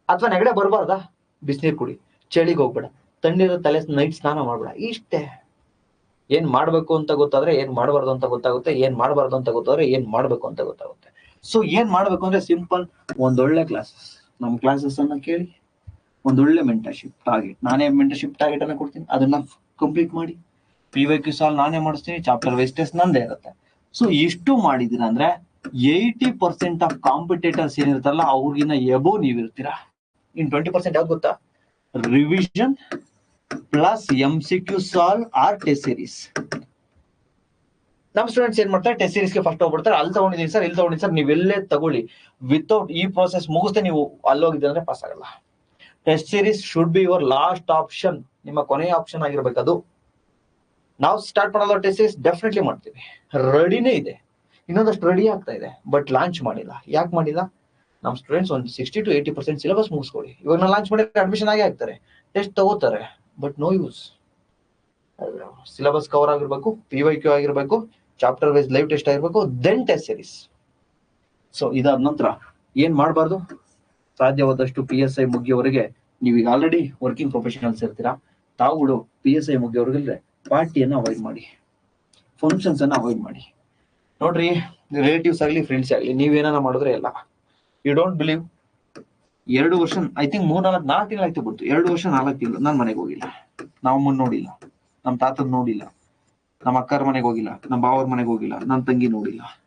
Speaker 1: ಅಥವಾ ನೆಗಡೆ ಬರಬಾರ್ದಾ? ಬಿಸಿನೀರ್ ಕುಡಿ. ಚಳಿಗೆ ಹೋಗ್ಬೇಡ. ತಣ್ಣೀರ ತಲೆ ನೈಟ್ ಸ್ನಾನ ಮಾಡ್ಬೇಡ. ಇಷ್ಟೇ. ಏನ್ ಮಾಡ್ಬೇಕು ಅಂತ ಗೊತ್ತಾದ್ರೆ ಏನ್ ಮಾಡಬಾರ್ದು ಅಂತ ಗೊತ್ತಾಗುತ್ತೆ, ಏನ್ ಮಾಡಬಾರ್ದು ಅಂತ ಗೊತ್ತಾದ್ರೆ ಏನ್ ಮಾಡ್ಬೇಕು ಅಂತ ಗೊತ್ತಾಗುತ್ತೆ. ಸೊ ಏನ್ ಮಾಡ್ಬೇಕು ಅಂದ್ರೆ ಸಿಂಪಲ್ ಒಂದೊಳ್ಳೆ ಕ್ಲಾಸಸ್ ನಮ್ ಕ್ಲಾಸಸ್ ಅನ್ನ ಕೇಳಿ, ಒಂದೊಳ್ಳೆ ಮೆಂಟರ್ಶಿಪ್ ಟಾರ್ಗೆಟ್ ನಾನೇ ಮೆಂಟರ್ಶಿಪ್ ಟಾರ್ಗೆಟ್ ಅನ್ನ ಕೊಡ್ತೀನಿ. ಅದನ್ನ ಕಂಪ್ಲೀಟ್ ಮಾಡಿ. ಪಿ ವೈ ಕ್ಯೂ ಸಾಲ್ ನಾನೇ ಮಾಡಿಸ್ತೀನಿ ಚಾಪ್ಟರ್ ವೈಸ್ ಟೆಸ್ಟ್ ನಂದೇ ಇರುತ್ತೆ. ಸೊ ಇಷ್ಟು ಮಾಡಿದಿರ ಅಂದ್ರೆ ಏಯ್ಟಿ ಪರ್ಸೆಂಟ್ ಆಫ್ ಕಾಂಪಿಟೇಟರ್ಸ್ ಏನಿರ್ತಾರಲ್ಲ, ಅವ್ರಿಗಿನ್ನ ಎಬೋ ನೀವಿರ್ತೀರಾ? ಇನ್ ಟ್ವೆಂಟಿ ಪರ್ಸೆಂಟ್ ಯಾವ್ದು ಗೊತ್ತಾ? Revision plus M C Q solve or test series ನಮ್ ಸ್ಟೂಡೆಂಟ್ಸ್ ಏನ್ ಮಾಡ್ತಾರೆ? ಟೆಸ್ಟ್ ಸೀರೀಸ್ಗೆ ಫಸ್ಟ್ ಹೋಗ್ಬಿಡ್ತಾರೆ. ಅಲ್ಲಿ ತಗೊಂಡಿದೀನಿ ಸರ್ ಇಲ್ಲಿ ತಗೊಂಡಿದ್ದೀನಿ ಸರ್ ನೀವೆಲ್ಲೇ ತಗೊಳ್ಳಿ. ವಿತೌಟ್ ಈ ಪ್ರೋಸೆಸ್ ಮುಗಿಸ್ದೆ ನೀವು ಅಲ್ಲೋಗಿದ್ದೆ ಅಂದ್ರೆ ಪಾಸ್ ಆಗಲ್ಲ. Test series should be your last option ನಿಮ್ಮ ಕೊನೆಯ ಆಪ್ಷನ್ ಆಗಿರ್ಬೇಕು ಅದು. ನಾವು ಸ್ಟಾರ್ಟ್ ಮಾಡೋದು ಟೆಸ್ಟ್ ಸೀರೀಸ್ ಡೆಫಿನೆಟ್ಲಿ ಮಾಡ್ತೀವಿ. ರೆಡಿನೇ ಇದೆ. ಇನ್ನೊಂದಷ್ಟು ರೆಡಿ ಆಗ್ತಾ ಇದೆ. ಬಟ್ ಲಾಂಚ್ ಮಾಡಿಲ್ಲ. ಯಾಕೆ ಮಾಡಿಲ್ಲ? ನಮ್ಮ ಸ್ಟೂಡೆಂಟ್ಸ್ ಒಂದು sixty to eighty percent syllabus ಮುಗಿಸ್ಕೊಳ್ಳಿ. ಇವಾಗ ನಾವು ಲಾಂಚ್ ಮಾಡಿದ್ರೆ ಅಡ್ಮಿಷನ್ ಆಗೇ ಆಗ್ತಾರೆ. ಟೆಸ್ಟ್ ತಗೋತಾರೆ. But no use syllabus cover ಆಗಿರ್ಬೇಕು ಪಿ ವೈ ಕ್ಯೂ ಆಗಿರ್ಬೇಕು ಚಾಪ್ಟರ್ ವೈಸ್ ಲೈವ್ ಟೆಸ್ಟ್ ಆಗಿರ್ಬೇಕು ದೆನ್ ಟೆಸ್ಟ್ ಸೀರೀಸ್ ಸೊ ಇದಾದ ನಂತರ ಏನ್ ಮಾಡಬಾರ್ದು? ಸಾಧ್ಯವಾದಷ್ಟು ಪಿ ಎಸ್ ಐ ಮುಗಿಯೋವರೆಗೆ ನೀವು ಈಗ ಆಲ್ರೆಡಿ ವರ್ಕಿಂಗ್ ಪ್ರೊಫೆಷನಲ್ಸ್ ಇರ್ತೀರಾ? ತಾವುಗಳು ಪಿ ಎಸ್ ಐ ಮುಗಿಯೋವರೆಗೆ ಪಾರ್ಟಿಯನ್ನು ಅವಾಯ್ಡ್ ಮಾಡಿ. ಫಂಕ್ಷನ್ಸ್ ಅನ್ನ ಅವಾಯ್ಡ್ ಮಾಡಿ. ನೋಡ್ರಿ ರಿಲೇಟಿವ್ಸ್ ಆಗಲಿ ಫ್ರೆಂಡ್ಸ್ ಆಗಲಿ ನೀವೇನ ಮಾಡಿದ್ರೆ ಎಲ್ಲ. ಯು ಡೋಂಟ್ ಬಿಲೀವ್ ಎರಡು ವರ್ಷ ಐ ತಿಂಕ್ ಮೂರ್ ನಾಲ್ಕು ನಾಲ್ಕು ತಿಂಗಳು ಆಯ್ತು ಬಿಡ್ತು ಎರಡು ವರ್ಷ, ನಾಲ್ಕು ತಿಂಗಳು. ನಾನ್ ಮನೆಗೆ ಹೋಗಿಲ್ಲ. ನಾವು ಮುನ್ ನೋಡಿಲ್ಲ. ನಮ್ ತಾತನ ನೋಡಿಲ್ಲ. ನಮ್ಮ ಅಕ್ಕರ ಮನೆಗೆ ಹೋಗಿಲ್ಲ. ನಮ್ಮ ಬಾವರ ಮನೆಗೆ ಹೋಗಿಲ್ಲ. ನನ್ನ ತಂಗಿ ನೋಡಿಲ್ಲ.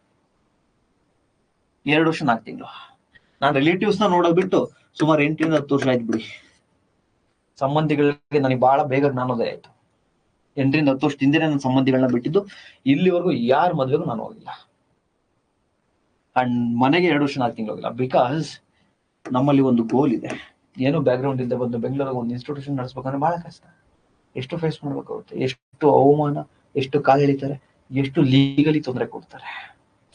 Speaker 1: ಎರಡು ವರ್ಷ, ನಾಲ್ಕು ತಿಂಗಳು. ನಾನ್ ರಿಲೇಟಿವ್ಸ್ನ ನೋಡೋದ್ ಬಿಟ್ಟು ಸುಮಾರು ಎಂಟರಿಂದ ಹತ್ತು ವರ್ಷ ಆಯ್ತು ಬಿಡಿ. ಸಂಬಂಧಿಗಳಿಗೆ ನನಗೆ ಬಹಳ ಬೇಗ ಜ್ಞಾನೋದಯ ಆಯ್ತು. ಎಂಟರಿಂದ ಹತ್ತು ವರ್ಷ ಹಿಂದೆ ನನ್ನ ಸಂಬಂಧಿಗಳನ್ನ ಬಿಟ್ಟಿದ್ದು ಇಲ್ಲಿವರೆಗೂ ಯಾರ ಮದ್ವೆಗೂ ನಾನು ಹೋಗಿಲ್ಲ. ಅಂಡ್ ಮನೆಗೆ ಎರಡು ವರ್ಷ, ನಾಲ್ಕು ತಿಂಗಳು ಹೋಗಿಲ್ಲ. ಬಿಕಾಸ್ ನಮ್ಮಲ್ಲಿ ಒಂದು ಗೋಲ್ ಇದೆ. ಏನೋ ಬ್ಯಾಕ್ ಇಂದ ಬಂದು ಬೆಂಗಳೂರಿಗೆ ಒಂದು ಇನ್ಸ್ಟಿಟ್ಯೂಷನ್ ನಡೆಸ್ಬೇಕಂದ್ರೆ ಬಹಳ ಕಷ್ಟ. ಎಷ್ಟು ಫೇಸ್ ಮಾಡ್ಬೇಕಾಗುತ್ತೆ ಎಷ್ಟು ಅವಮಾನ, ಎಷ್ಟು ಕಾಲ್ ಎಳಿತಾರೆ ಎಷ್ಟು ಲೀಗಲಿ ತೊಂದರೆ ಕೊಡ್ತಾರೆ?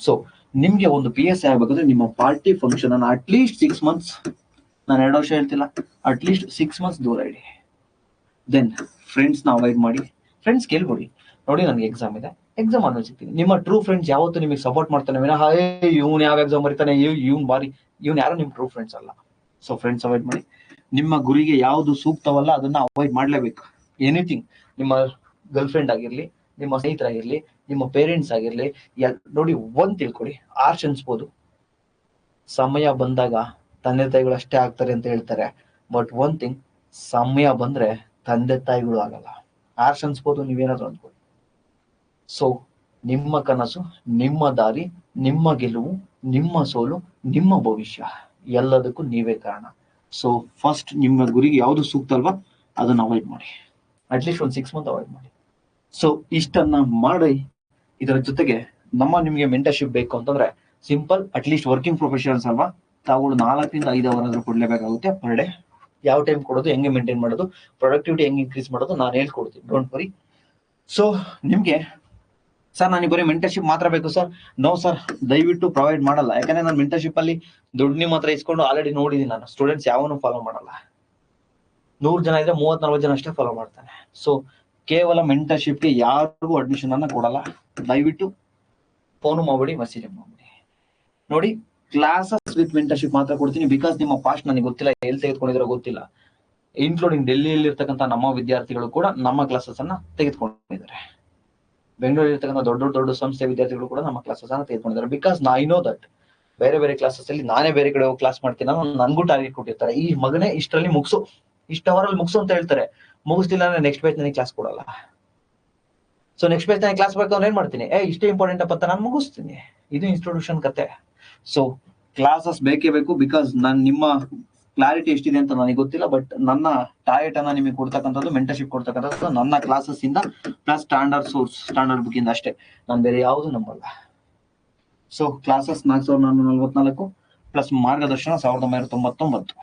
Speaker 1: ಸೊ ನಿಮ್ಗೆ ಒಂದು ಪಿ ಎಸ್ ಆಗ್ಬೇಕಂದ್ರೆ ನಿಮ್ಮ ಪಾರ್ಟಿ ಫಂಕ್ಷನ್ ಅನ್ನ ಅಟ್ಲೀಸ್ಟ್ ಸಿಕ್ಸ್ ಮಂತ್ಸ್ ನಾನು ಎರಡು ವರ್ಷ ಹೇಳ್ತಿಲ್ಲ ಅಟ್ಲೀಸ್ಟ್ ಸಿಕ್ಸ್ ಮಂತ್ಸ್ ದೂರ ಇಡಿ. ದೆನ್ ಫ್ರೆಂಡ್ಸ್ನ ಅವಾಯ್ಡ್ ಮಾಡಿ. ಫ್ರೆಂಡ್ಸ್ ಕೇಳ್ಕೊಡಿ. ನೋಡಿ, ನನಗೆ ಎಕ್ಸಾಮ್ ಇದೆ. ಎಕ್ಸಾಮ್ ಅನ್ನೋ ಸಿಗ್ತೀನಿ ನಿಮ್ಮ ಟ್ರೂ ಫ್ರೆಂಡ್ಸ್ ಯಾವತ್ತೂ ನಿಮಗೆ ಸಪೋರ್ಟ್ ಮಾಡ್ತಾನೆ, ವಿನಃ ಇವ್ನು ಯಾವ ಎಕ್ಸಾಮ್ ಬರೀತಾನೆ? ಇವ್ನು ಬಾರಿ ಇವ್ನು ಯಾರು? ನಿಮ್ ಟ್ರೂ ಫ್ರೆಂಡ್ಸ್ ಅಲ್ಲ. ಸೊ ಫ್ರೆಂಡ್ಸ್ ಅವಾಯ್ಡ್ ಮಾಡಿ. ನಿಮ್ಮ ಗುರಿಗೆ ಯಾವುದು ಸೂಕ್ತವಲ್ಲ ಅದನ್ನ ಅವಾಯ್ಡ್ ಮಾಡ್ಲೇಬೇಕು. ಎನಿಥಿಂಗ್ ನಿಮ್ಮ ಗರ್ಲ್ ಫ್ರೆಂಡ್ ಆಗಿರ್ಲಿ, ನಿಮ್ಮ ಸ್ನೇಹಿತರಾಗಿರ್ಲಿ, ನಿಮ್ಮ ಪೇರೆಂಟ್ಸ್ ಆಗಿರ್ಲಿ, ಎಲ್, ನೋಡಿ, ಒಂದ್ ತಿಳ್ಕೊಡಿ ಆರ್ಶ್ ಅನ್ಸ್ಬೋದು ಸಮಯ ಬಂದಾಗ ತಂದೆ ತಾಯಿಗಳು ಅಷ್ಟೇ ಆಗ್ತಾರೆ ಅಂತ ಹೇಳ್ತಾರೆ. ಬಟ್ ಒನ್ ಥಿಂಗ್ ಸಮಯ ಬಂದ್ರೆ ತಂದೆ ತಾಯಿಗಳು ಆಗಲ್ಲ. ಆರ್ಶ್ ಅನ್ಸ್ಬೋದು ನೀವೇನಾದ್ರು ಅನ್ಬೋದು ಸೊ ನಿಮ್ಮ ಕನಸು, ನಿಮ್ಮ ದಾರಿ, ನಿಮ್ಮ ಗೆಲುವು, ನಿಮ್ಮ ಸೋಲು, ನಿಮ್ಮ ಭವಿಷ್ಯ, ಎಲ್ಲದಕ್ಕೂ ನೀವೇ ಕಾರಣ. ಸೊ ಫಸ್ಟ್ ನಿಮ್ಮ ಗುರಿಗೆ ಯಾವುದು ಸೂಕ್ತ ಅಲ್ವಾ? ಅದನ್ನ ಅವಾಯ್ಡ್ ಮಾಡಿ. ಅಟ್ಲೀಸ್ಟ್ ಒಂದು ಸಿಕ್ಸ್ ಮಂತ್ ಅವಾಯ್ಡ್ ಮಾಡಿ. ಸೊ ಇಷ್ಟನ್ನ ಮಾಡಿ. ಇದರ ಜೊತೆಗೆ ನಮ್ಮ ನಿಮಗೆ ಮೆಂಟರ್ಶಿಪ್ ಬೇಕು ಅಂತಂದ್ರೆ ಸಿಂಪಲ್ ಅಟ್ಲೀಸ್ಟ್ ವರ್ಕಿಂಗ್ ಪ್ರೊಫೆಷನಲ್ಸ್ ಅಲ್ವಾ? ತಾವು ನಾಲ್ಕರಿಂದ ಐದು ಅವರ್ ಆದ್ರೂ ಕೊಡ್ಲೇಬೇಕಾಗುತ್ತೆ ಪರ್ ಡೇ ಯಾವ ಟೈಮ್ ಕೊಡೋದು, ಹೆಂಗೆ ಮೇಂಟೈನ್ ಮಾಡೋದು ಪ್ರೊಡಕ್ಟಿವಿಟಿ ಹೆಂಗೆ ಇನ್ಕ್ರೀಸ್ ಮಾಡೋದು ನಾನು ಹೇಳ್ಕೊಡ್ತೀನಿ. ಡೋಂಟ್ ವರಿ ಸೊ ನಿಮ್ಗೆ ಸರ್ ನನಗೆ ಬರೀ ಮೆಂಟರ್ಶಿಪ್ ಮಾತ್ರ ಬೇಕು ಸರ್ ನೋ ಸರ್ ದಯವಿಟ್ಟು ಪ್ರೊವೈಡ್ ಮಾಡಲ್ಲ. ಯಾಕಂದ್ರೆ ನಾನು ಮೆಂಟರ್ಶಿಪ್ ಅಲ್ಲಿ ದುಡ್ಡು ನಿಮ್ಮ ಹತ್ರ ಇಸ್ಕೊಂಡು ಆಲ್ರೆಡಿ ನೋಡಿದೀನಿ ನಾನು. ಸ್ಟೂಡೆಂಟ್ಸ್ ಯಾವನು ಫಾಲೋ ಮಾಡಲ್ಲ. ನೂರು ಜನ ಇದ್ರೆ ಮೂವತ್ ನಲ್ವತ್ತು ಜನ ಅಷ್ಟೇ ಫಾಲೋ ಮಾಡ್ತಾನೆ ಸೊ ಕೇವಲ ಮೆಂಟರ್ಶಿಪ್ಗೆ ಯಾರಿಗೂ ಅಡ್ಮಿಷನ್ ಅನ್ನ ಕೊಡಲ್ಲ. ದಯವಿಟ್ಟು ಫೋನ್ ಮಾಡ್ಬಿಡಿ ಮೆಸೇಜ್ ಮಾಡ್ಬಿಡಿ. ನೋಡಿ ಕ್ಲಾಸಸ್ ವಿತ್ ಮೆಂಟರ್ಶಿಪ್ ಮಾತ್ರ ಕೊಡ್ತೀನಿ ಬಿಕಾಸ್ ನಿಮ್ಮ ಪಾಸ್ಟ್ ನನಗೆ ಗೊತ್ತಿಲ್ಲ, ಎಲ್ಲಿ ತೆಗೆದುಕೊಂಡಿರೋ ಗೊತ್ತಿಲ್ಲ. ಇನ್ಕ್ಲೂಡಿಂಗ್ ಡೆಲ್ಲಿಯಲ್ಲಿ ಇರ್ತಕ್ಕಂಥ ನಮ್ಮ ವಿದ್ಯಾರ್ಥಿಗಳು ಕೂಡ ನಮ್ಮ ಕ್ಲಾಸಸ್ ಅನ್ನ ತೆಗೆದುಕೊಂಡಿದ್ದಾರೆ. ಬೆಂಗಳೂರಲ್ಲಿ ಇರ್ತಕ್ಕಂಥ ದೊಡ್ಡ ದೊಡ್ಡ ದೊಡ್ಡ ಸಂಸ್ಥೆ ವಿದ್ಯಾರ್ಥಿಗಳು ಕೂಡ ನಮ್ಮ ಕ್ಲಾಸಸ್ ಅನ್ನ ತೆಗೆದುಕೊಂಡಿದ್ದಾರೆ. ಬಿಕಾಸ್ ಐ ನೋ ದಟ್ ಬೇರೆ ಬೇರೆ ಕ್ಲಾಸಸ್ ಅಲ್ಲಿ ನಾನೇ ಬೇರೆ ಕಡೆ ಹೋಗಿ ಕ್ಲಾಸ್ ಮಾಡ್ತೀನಿ ನಾನು ನನ್ಗೂ ಟಾರ್ಗೆಟ್ ಕೊಟ್ಟಿರ್ತಾರೆ. ಈ ಮಗನೇ ಇಷ್ಟರಲ್ಲಿ ಮುಗಿಸು, ಇಷ್ಟ ಅವರಲ್ಲಿ ಮುಗಿಸು ಅಂತ ಹೇಳ್ತಾರೆ. ಮುಗಿಸ್ತಿಲ್ಲ ಅಂದ್ರೆ ನೆಕ್ಸ್ಟ್ ಬ್ಯಾಚ್ ನನಗೆ ಕ್ಲಾಸ್ ಕೊಡಲ್ಲ. ಸೊ ನೆಕ್ಸ್ಟ್ ಬ್ಯಾಚ್ ನನಗೆ ಕ್ಲಾಸ್ ಬರ್ತಾವ್ ಏನ್ ಮಾಡ್ತೀನಿ? ಏ, ಇಷ್ಟೇ ಇಂಪಾರ್ಟೆಂಟ್ ಅಪ್ಪ ನಾನು ಮುಗಿಸ್ತೀನಿ. ಇದು ಇನ್ಸ್ಟಿಟ್ಯೂಷನ್ ಕತೆ. ಸೊ ಕ್ಲಾಸಸ್ ಬೇಕೇ ಬೇಕು ಬಿಕಾಸ್ ನಾನು ನಿಮ್ಮ ಕ್ಲಾರಿಟಿ ಎಷ್ಟಿದೆ ಅಂತ ನನಗೆ ಗೊತ್ತಿಲ್ಲ ಬಟ್ ನನ್ನ ಡಯಟ್ ಅನ್ನ ನಿಮಗೆ ಕೊಡ್ತಕ್ಕಂಥದ್ದು ಮೆಂಟರ್ಶಿಪ್ ಕೊಡ್ತಕ್ಕಂಥದ್ದು ನನ್ನ ಕ್ಲಾಸಸ್ ಇಂದ plus standard source standard book ಇಂದ ಅಷ್ಟೇ. ನಾನು ಬೇರೆ ಯಾವುದು ನಂಬಲ್ಲ. ಸೊ ಕ್ಲಾಸಸ್ ನಾಲ್ಕು ಸಾವಿರದ ನಾನ್ನೂರ ನಲ್ವತ್ನಾಲ್ಕು ಪ್ಲಸ್ ಮಾರ್ಗದರ್ಶನ ಸಾವಿರದ ಒಂಬೈನೂರ ತೊಂಬತ್ತೊಂಬತ್ತು.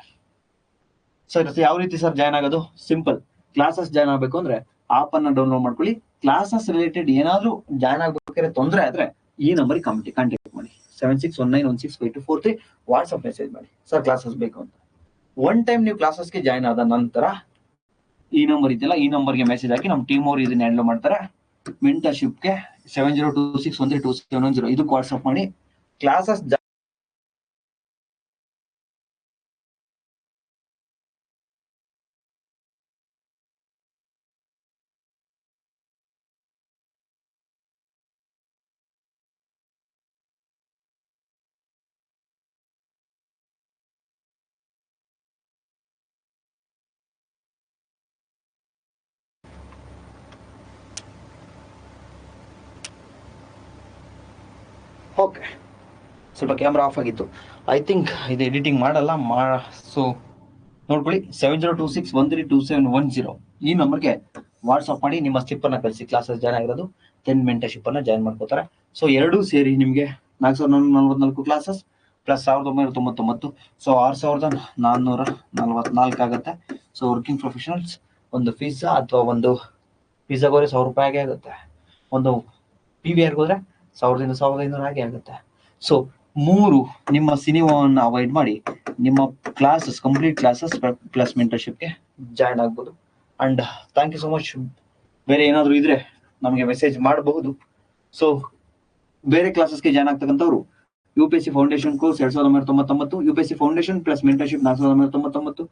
Speaker 1: ಸರ್, ಯಾವ ರೀತಿ ಸರ್ ಜಾಯ್ನ್ ಆಗೋದು? ಸಿಂಪಲ್ ಕ್ಲಾಸಸ್ ಜಾಯ್ನ್ ಆಗಬೇಕು ಅಂದ್ರೆ ಆಪ್ ಅನ್ನ ಡೌನ್ಲೋಡ್ ಮಾಡ್ಕೊಳ್ಳಿ. ಕ್ಲಾಸಸ್ ರಿಲೇಟೆಡ್ ಏನಾದ್ರೂ ಜಾಯ್ನ್ ಆಗ್ಬೇಕಾದ್ರೆ ತೊಂದರೆ ಆದ್ರೆ ಈ ನಂಬರ್ ಕಾಂಟ್ಯಾಕ್ಟ್ ಮಾಡಿ. Seven six one nine one six five two four three WhatsApp message ಮಾಡಿ. ಸರ್ ಕ್ಲಾಸಸ್ ಬೇಕು ಅಂತ. ಒನ್ ಟೈಮ್ ನೀವು ಕ್ಲಾಸಸ್ಗೆ ಜಾಯ್ನ್ ಆದ ನಂತರ ಈ ನಂಬರ್ ಇದೆಯಲ್ಲ ಈ ನಂಬರ್ಗೆ ಮೆಸೇಜ್ ಹಾಕಿ ನಮ್ಮ ಟೀಮ್ ಅವರು ಇದನ್ನ ಹ್ಯಾಂಡಲ್ ಮಾಡ್ತಾರೆ. ಮೆಂಟರ್ಶಿಪ್ಗೆ seven zero two six one three two seven one zero ಇದಕ್ಕೆ ವಾಟ್ಸ್ಆಪ್ ಮಾಡಿ ಕ್ಲಾಸಸ್ ಓಕೆ. ಸ್ವಲ್ಪ ಕ್ಯಾಮ್ರಾ ಆಫ್ ಆಗಿತ್ತು. ಐ ಥಿಂಕ್ ಇದು ಎಡಿಟಿಂಗ್ ಮಾಡಲ್ಲ, ಮಾ ಸೊ ನೋಡ್ಕೊಳ್ಳಿ seven zero two six one three two seven one zero ಈ ನಂಬರ್ಗೆ ವಾಟ್ಸಪ್ ಮಾಡಿ, ನಿಮ್ಮ ಸ್ಲಿಪ್ ಅನ್ನ ಕಳಿಸಿ ಕ್ಲಾಸಸ್ ಜಾಯ್ನ್ ಆಗಿರೋದು ಟೆನ್ ಮೆಂಟರ್ಶಿಪ್ ಅನ್ನ ಜಾಯ್ನ್ ಮಾಡ್ಕೋತಾರೆ. ಸೊ ಎರಡೂ ಸೇರಿ ನಿಮಗೆ ನಾಲ್ಕು ಸಾವಿರದ ನಾನ್ನೂರ ನಲ್ವತ್ನಾಲ್ಕು ಕ್ಲಾಸಸ್ ಪ್ಲಸ್ ಸಾವಿರದ ಒಂಬೈನೂರ ತೊಂಬತ್ತೊಂಬತ್ತು ಸೊ ಆರು ಸಾವಿರದ ನಾನ್ನೂರ ನಲ್ವತ್ನಾಲ್ಕು ಆಗುತ್ತೆ. ಸೊ ವರ್ಕಿಂಗ್ ಪ್ರೊಫೆಷನಲ್ಸ್ ಒಂದು ಫೀಸ್ ಅಥವಾ ಒಂದು ಸಾವಿರ ಸಾವಿರ ರೂಪಾಯಿಗೆ ಆಗುತ್ತೆ. ಒಂದು ಪಿ ವಿ ಆರ್ಗೆ ಹೋದ್ರೆ ಸಾವಿರದಿಂದ ಸಾವಿರದ ಐನೂರು ಹಾಗೆ ಆಗುತ್ತೆ. ಸೊ ಮೂರು ನಿಮ್ಮ ಸಿನಿಮಾವನ್ನು ಅವಾಯ್ಡ್ ಮಾಡಿ, ನಿಮ್ಮ ಕ್ಲಾಸಸ್ ಕಂಪ್ಲೀಟ್ ಕ್ಲಾಸಸ್ ಪ್ಲಸ್ ಮೆಂಟರ್ಶಿಪ್ಗೆ ಜಾಯ್ನ್ ಆಗ್ಬೋದು. And thank you so much ಬೇರೆ ಏನಾದರೂ ಇದ್ರೆ ನಮಗೆ ಮೆಸೇಜ್ ಮಾಡಬಹುದು. ಸೊ ಬೇರೆ ಕ್ಲಾಸಸ್ಗೆ join ಆಗ್ತಕ್ಕಂಥವ್ರು U P S C foundation course ಎರಡ್ ಸಾವಿರದ ಒಂಬೈನೂರ ತೊಂಬತ್ತೊಂಬತ್ತು U P S C foundation plus mentorship ನಾಲ್ಕು ಸಾವಿರದ ಒಂಬೈನೂರ ತೊಂಬತ್ತೊಂಬತ್ತು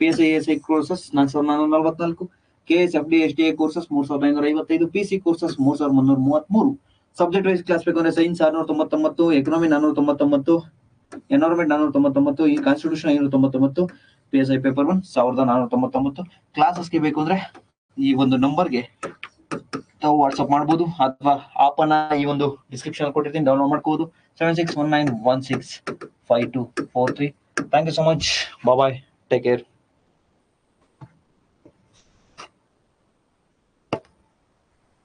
Speaker 1: P S I S I courses ನಾಲ್ಕು ಸಾವಿರದ ನಾನ್ನೂರ ನಲವತ್ನಾಲ್ಕು K S F D S D A courses ಮೂರು ಸಾವಿರದ ಐನೂರ ಐವತ್ತೈದು ಪಿ ಸಿ ಕೋರ್ಸಸ್ ಮೂರ್ ಸಾವಿರದ ಮುನ್ನೂರ ಮೂವತ್ಮೂರು. ಸಬ್ಜೆಕ್ಟ್ ವೈಸ್ ಕ್ಲಾಸ್ ಬೇಕು ಅಂದ್ರೆ ಸೈನ್ಸ್ ಆರ್ನೂರ ತೊಂಬತ್ತೊಂಬತ್ತು ಎಕನಾಮಿ ನಾನೂರ ತೊಂಬತ್ತೊಂಬತ್ತು ಎನ್ವೈರ್ಮೆಂಟ್ ನಾನೂರ ತೊಂಬತ್ತೊಂಬತ್ತು ಈ ಕಾನ್ಸ್ಟಿಟ್ಯೂಷನ್ ಐನೂರ ತೊಂಬತ್ತೊಂಬತ್ತು P S I paper one ಸಾವಿರದ ನಾನೂರ ತೊಂಬತ್ತೊಂಬತ್ತು ಕ್ಲಾಸಸ್ಗೆ ಬೇಕು ಅಂದ್ರೆ ಈ ಒಂದು ನಂಬರ್ಗೆ ತಾವು ವಾಟ್ಸ್ಆಪ್ ಮಾಡಬಹುದು ಅಥವಾ ಆಪ್ ಅನ್ನ ಈ ಒಂದು ಡಿಸ್ಕ್ರಿಪ್ಷನ್ ಕೊಟ್ಟಿರ್ತೀನಿ ಡೌನ್ಲೋಡ್ ಮಾಡ್ಕೋಬಹುದು seven six one nine one six five two four three thank you so much bye take care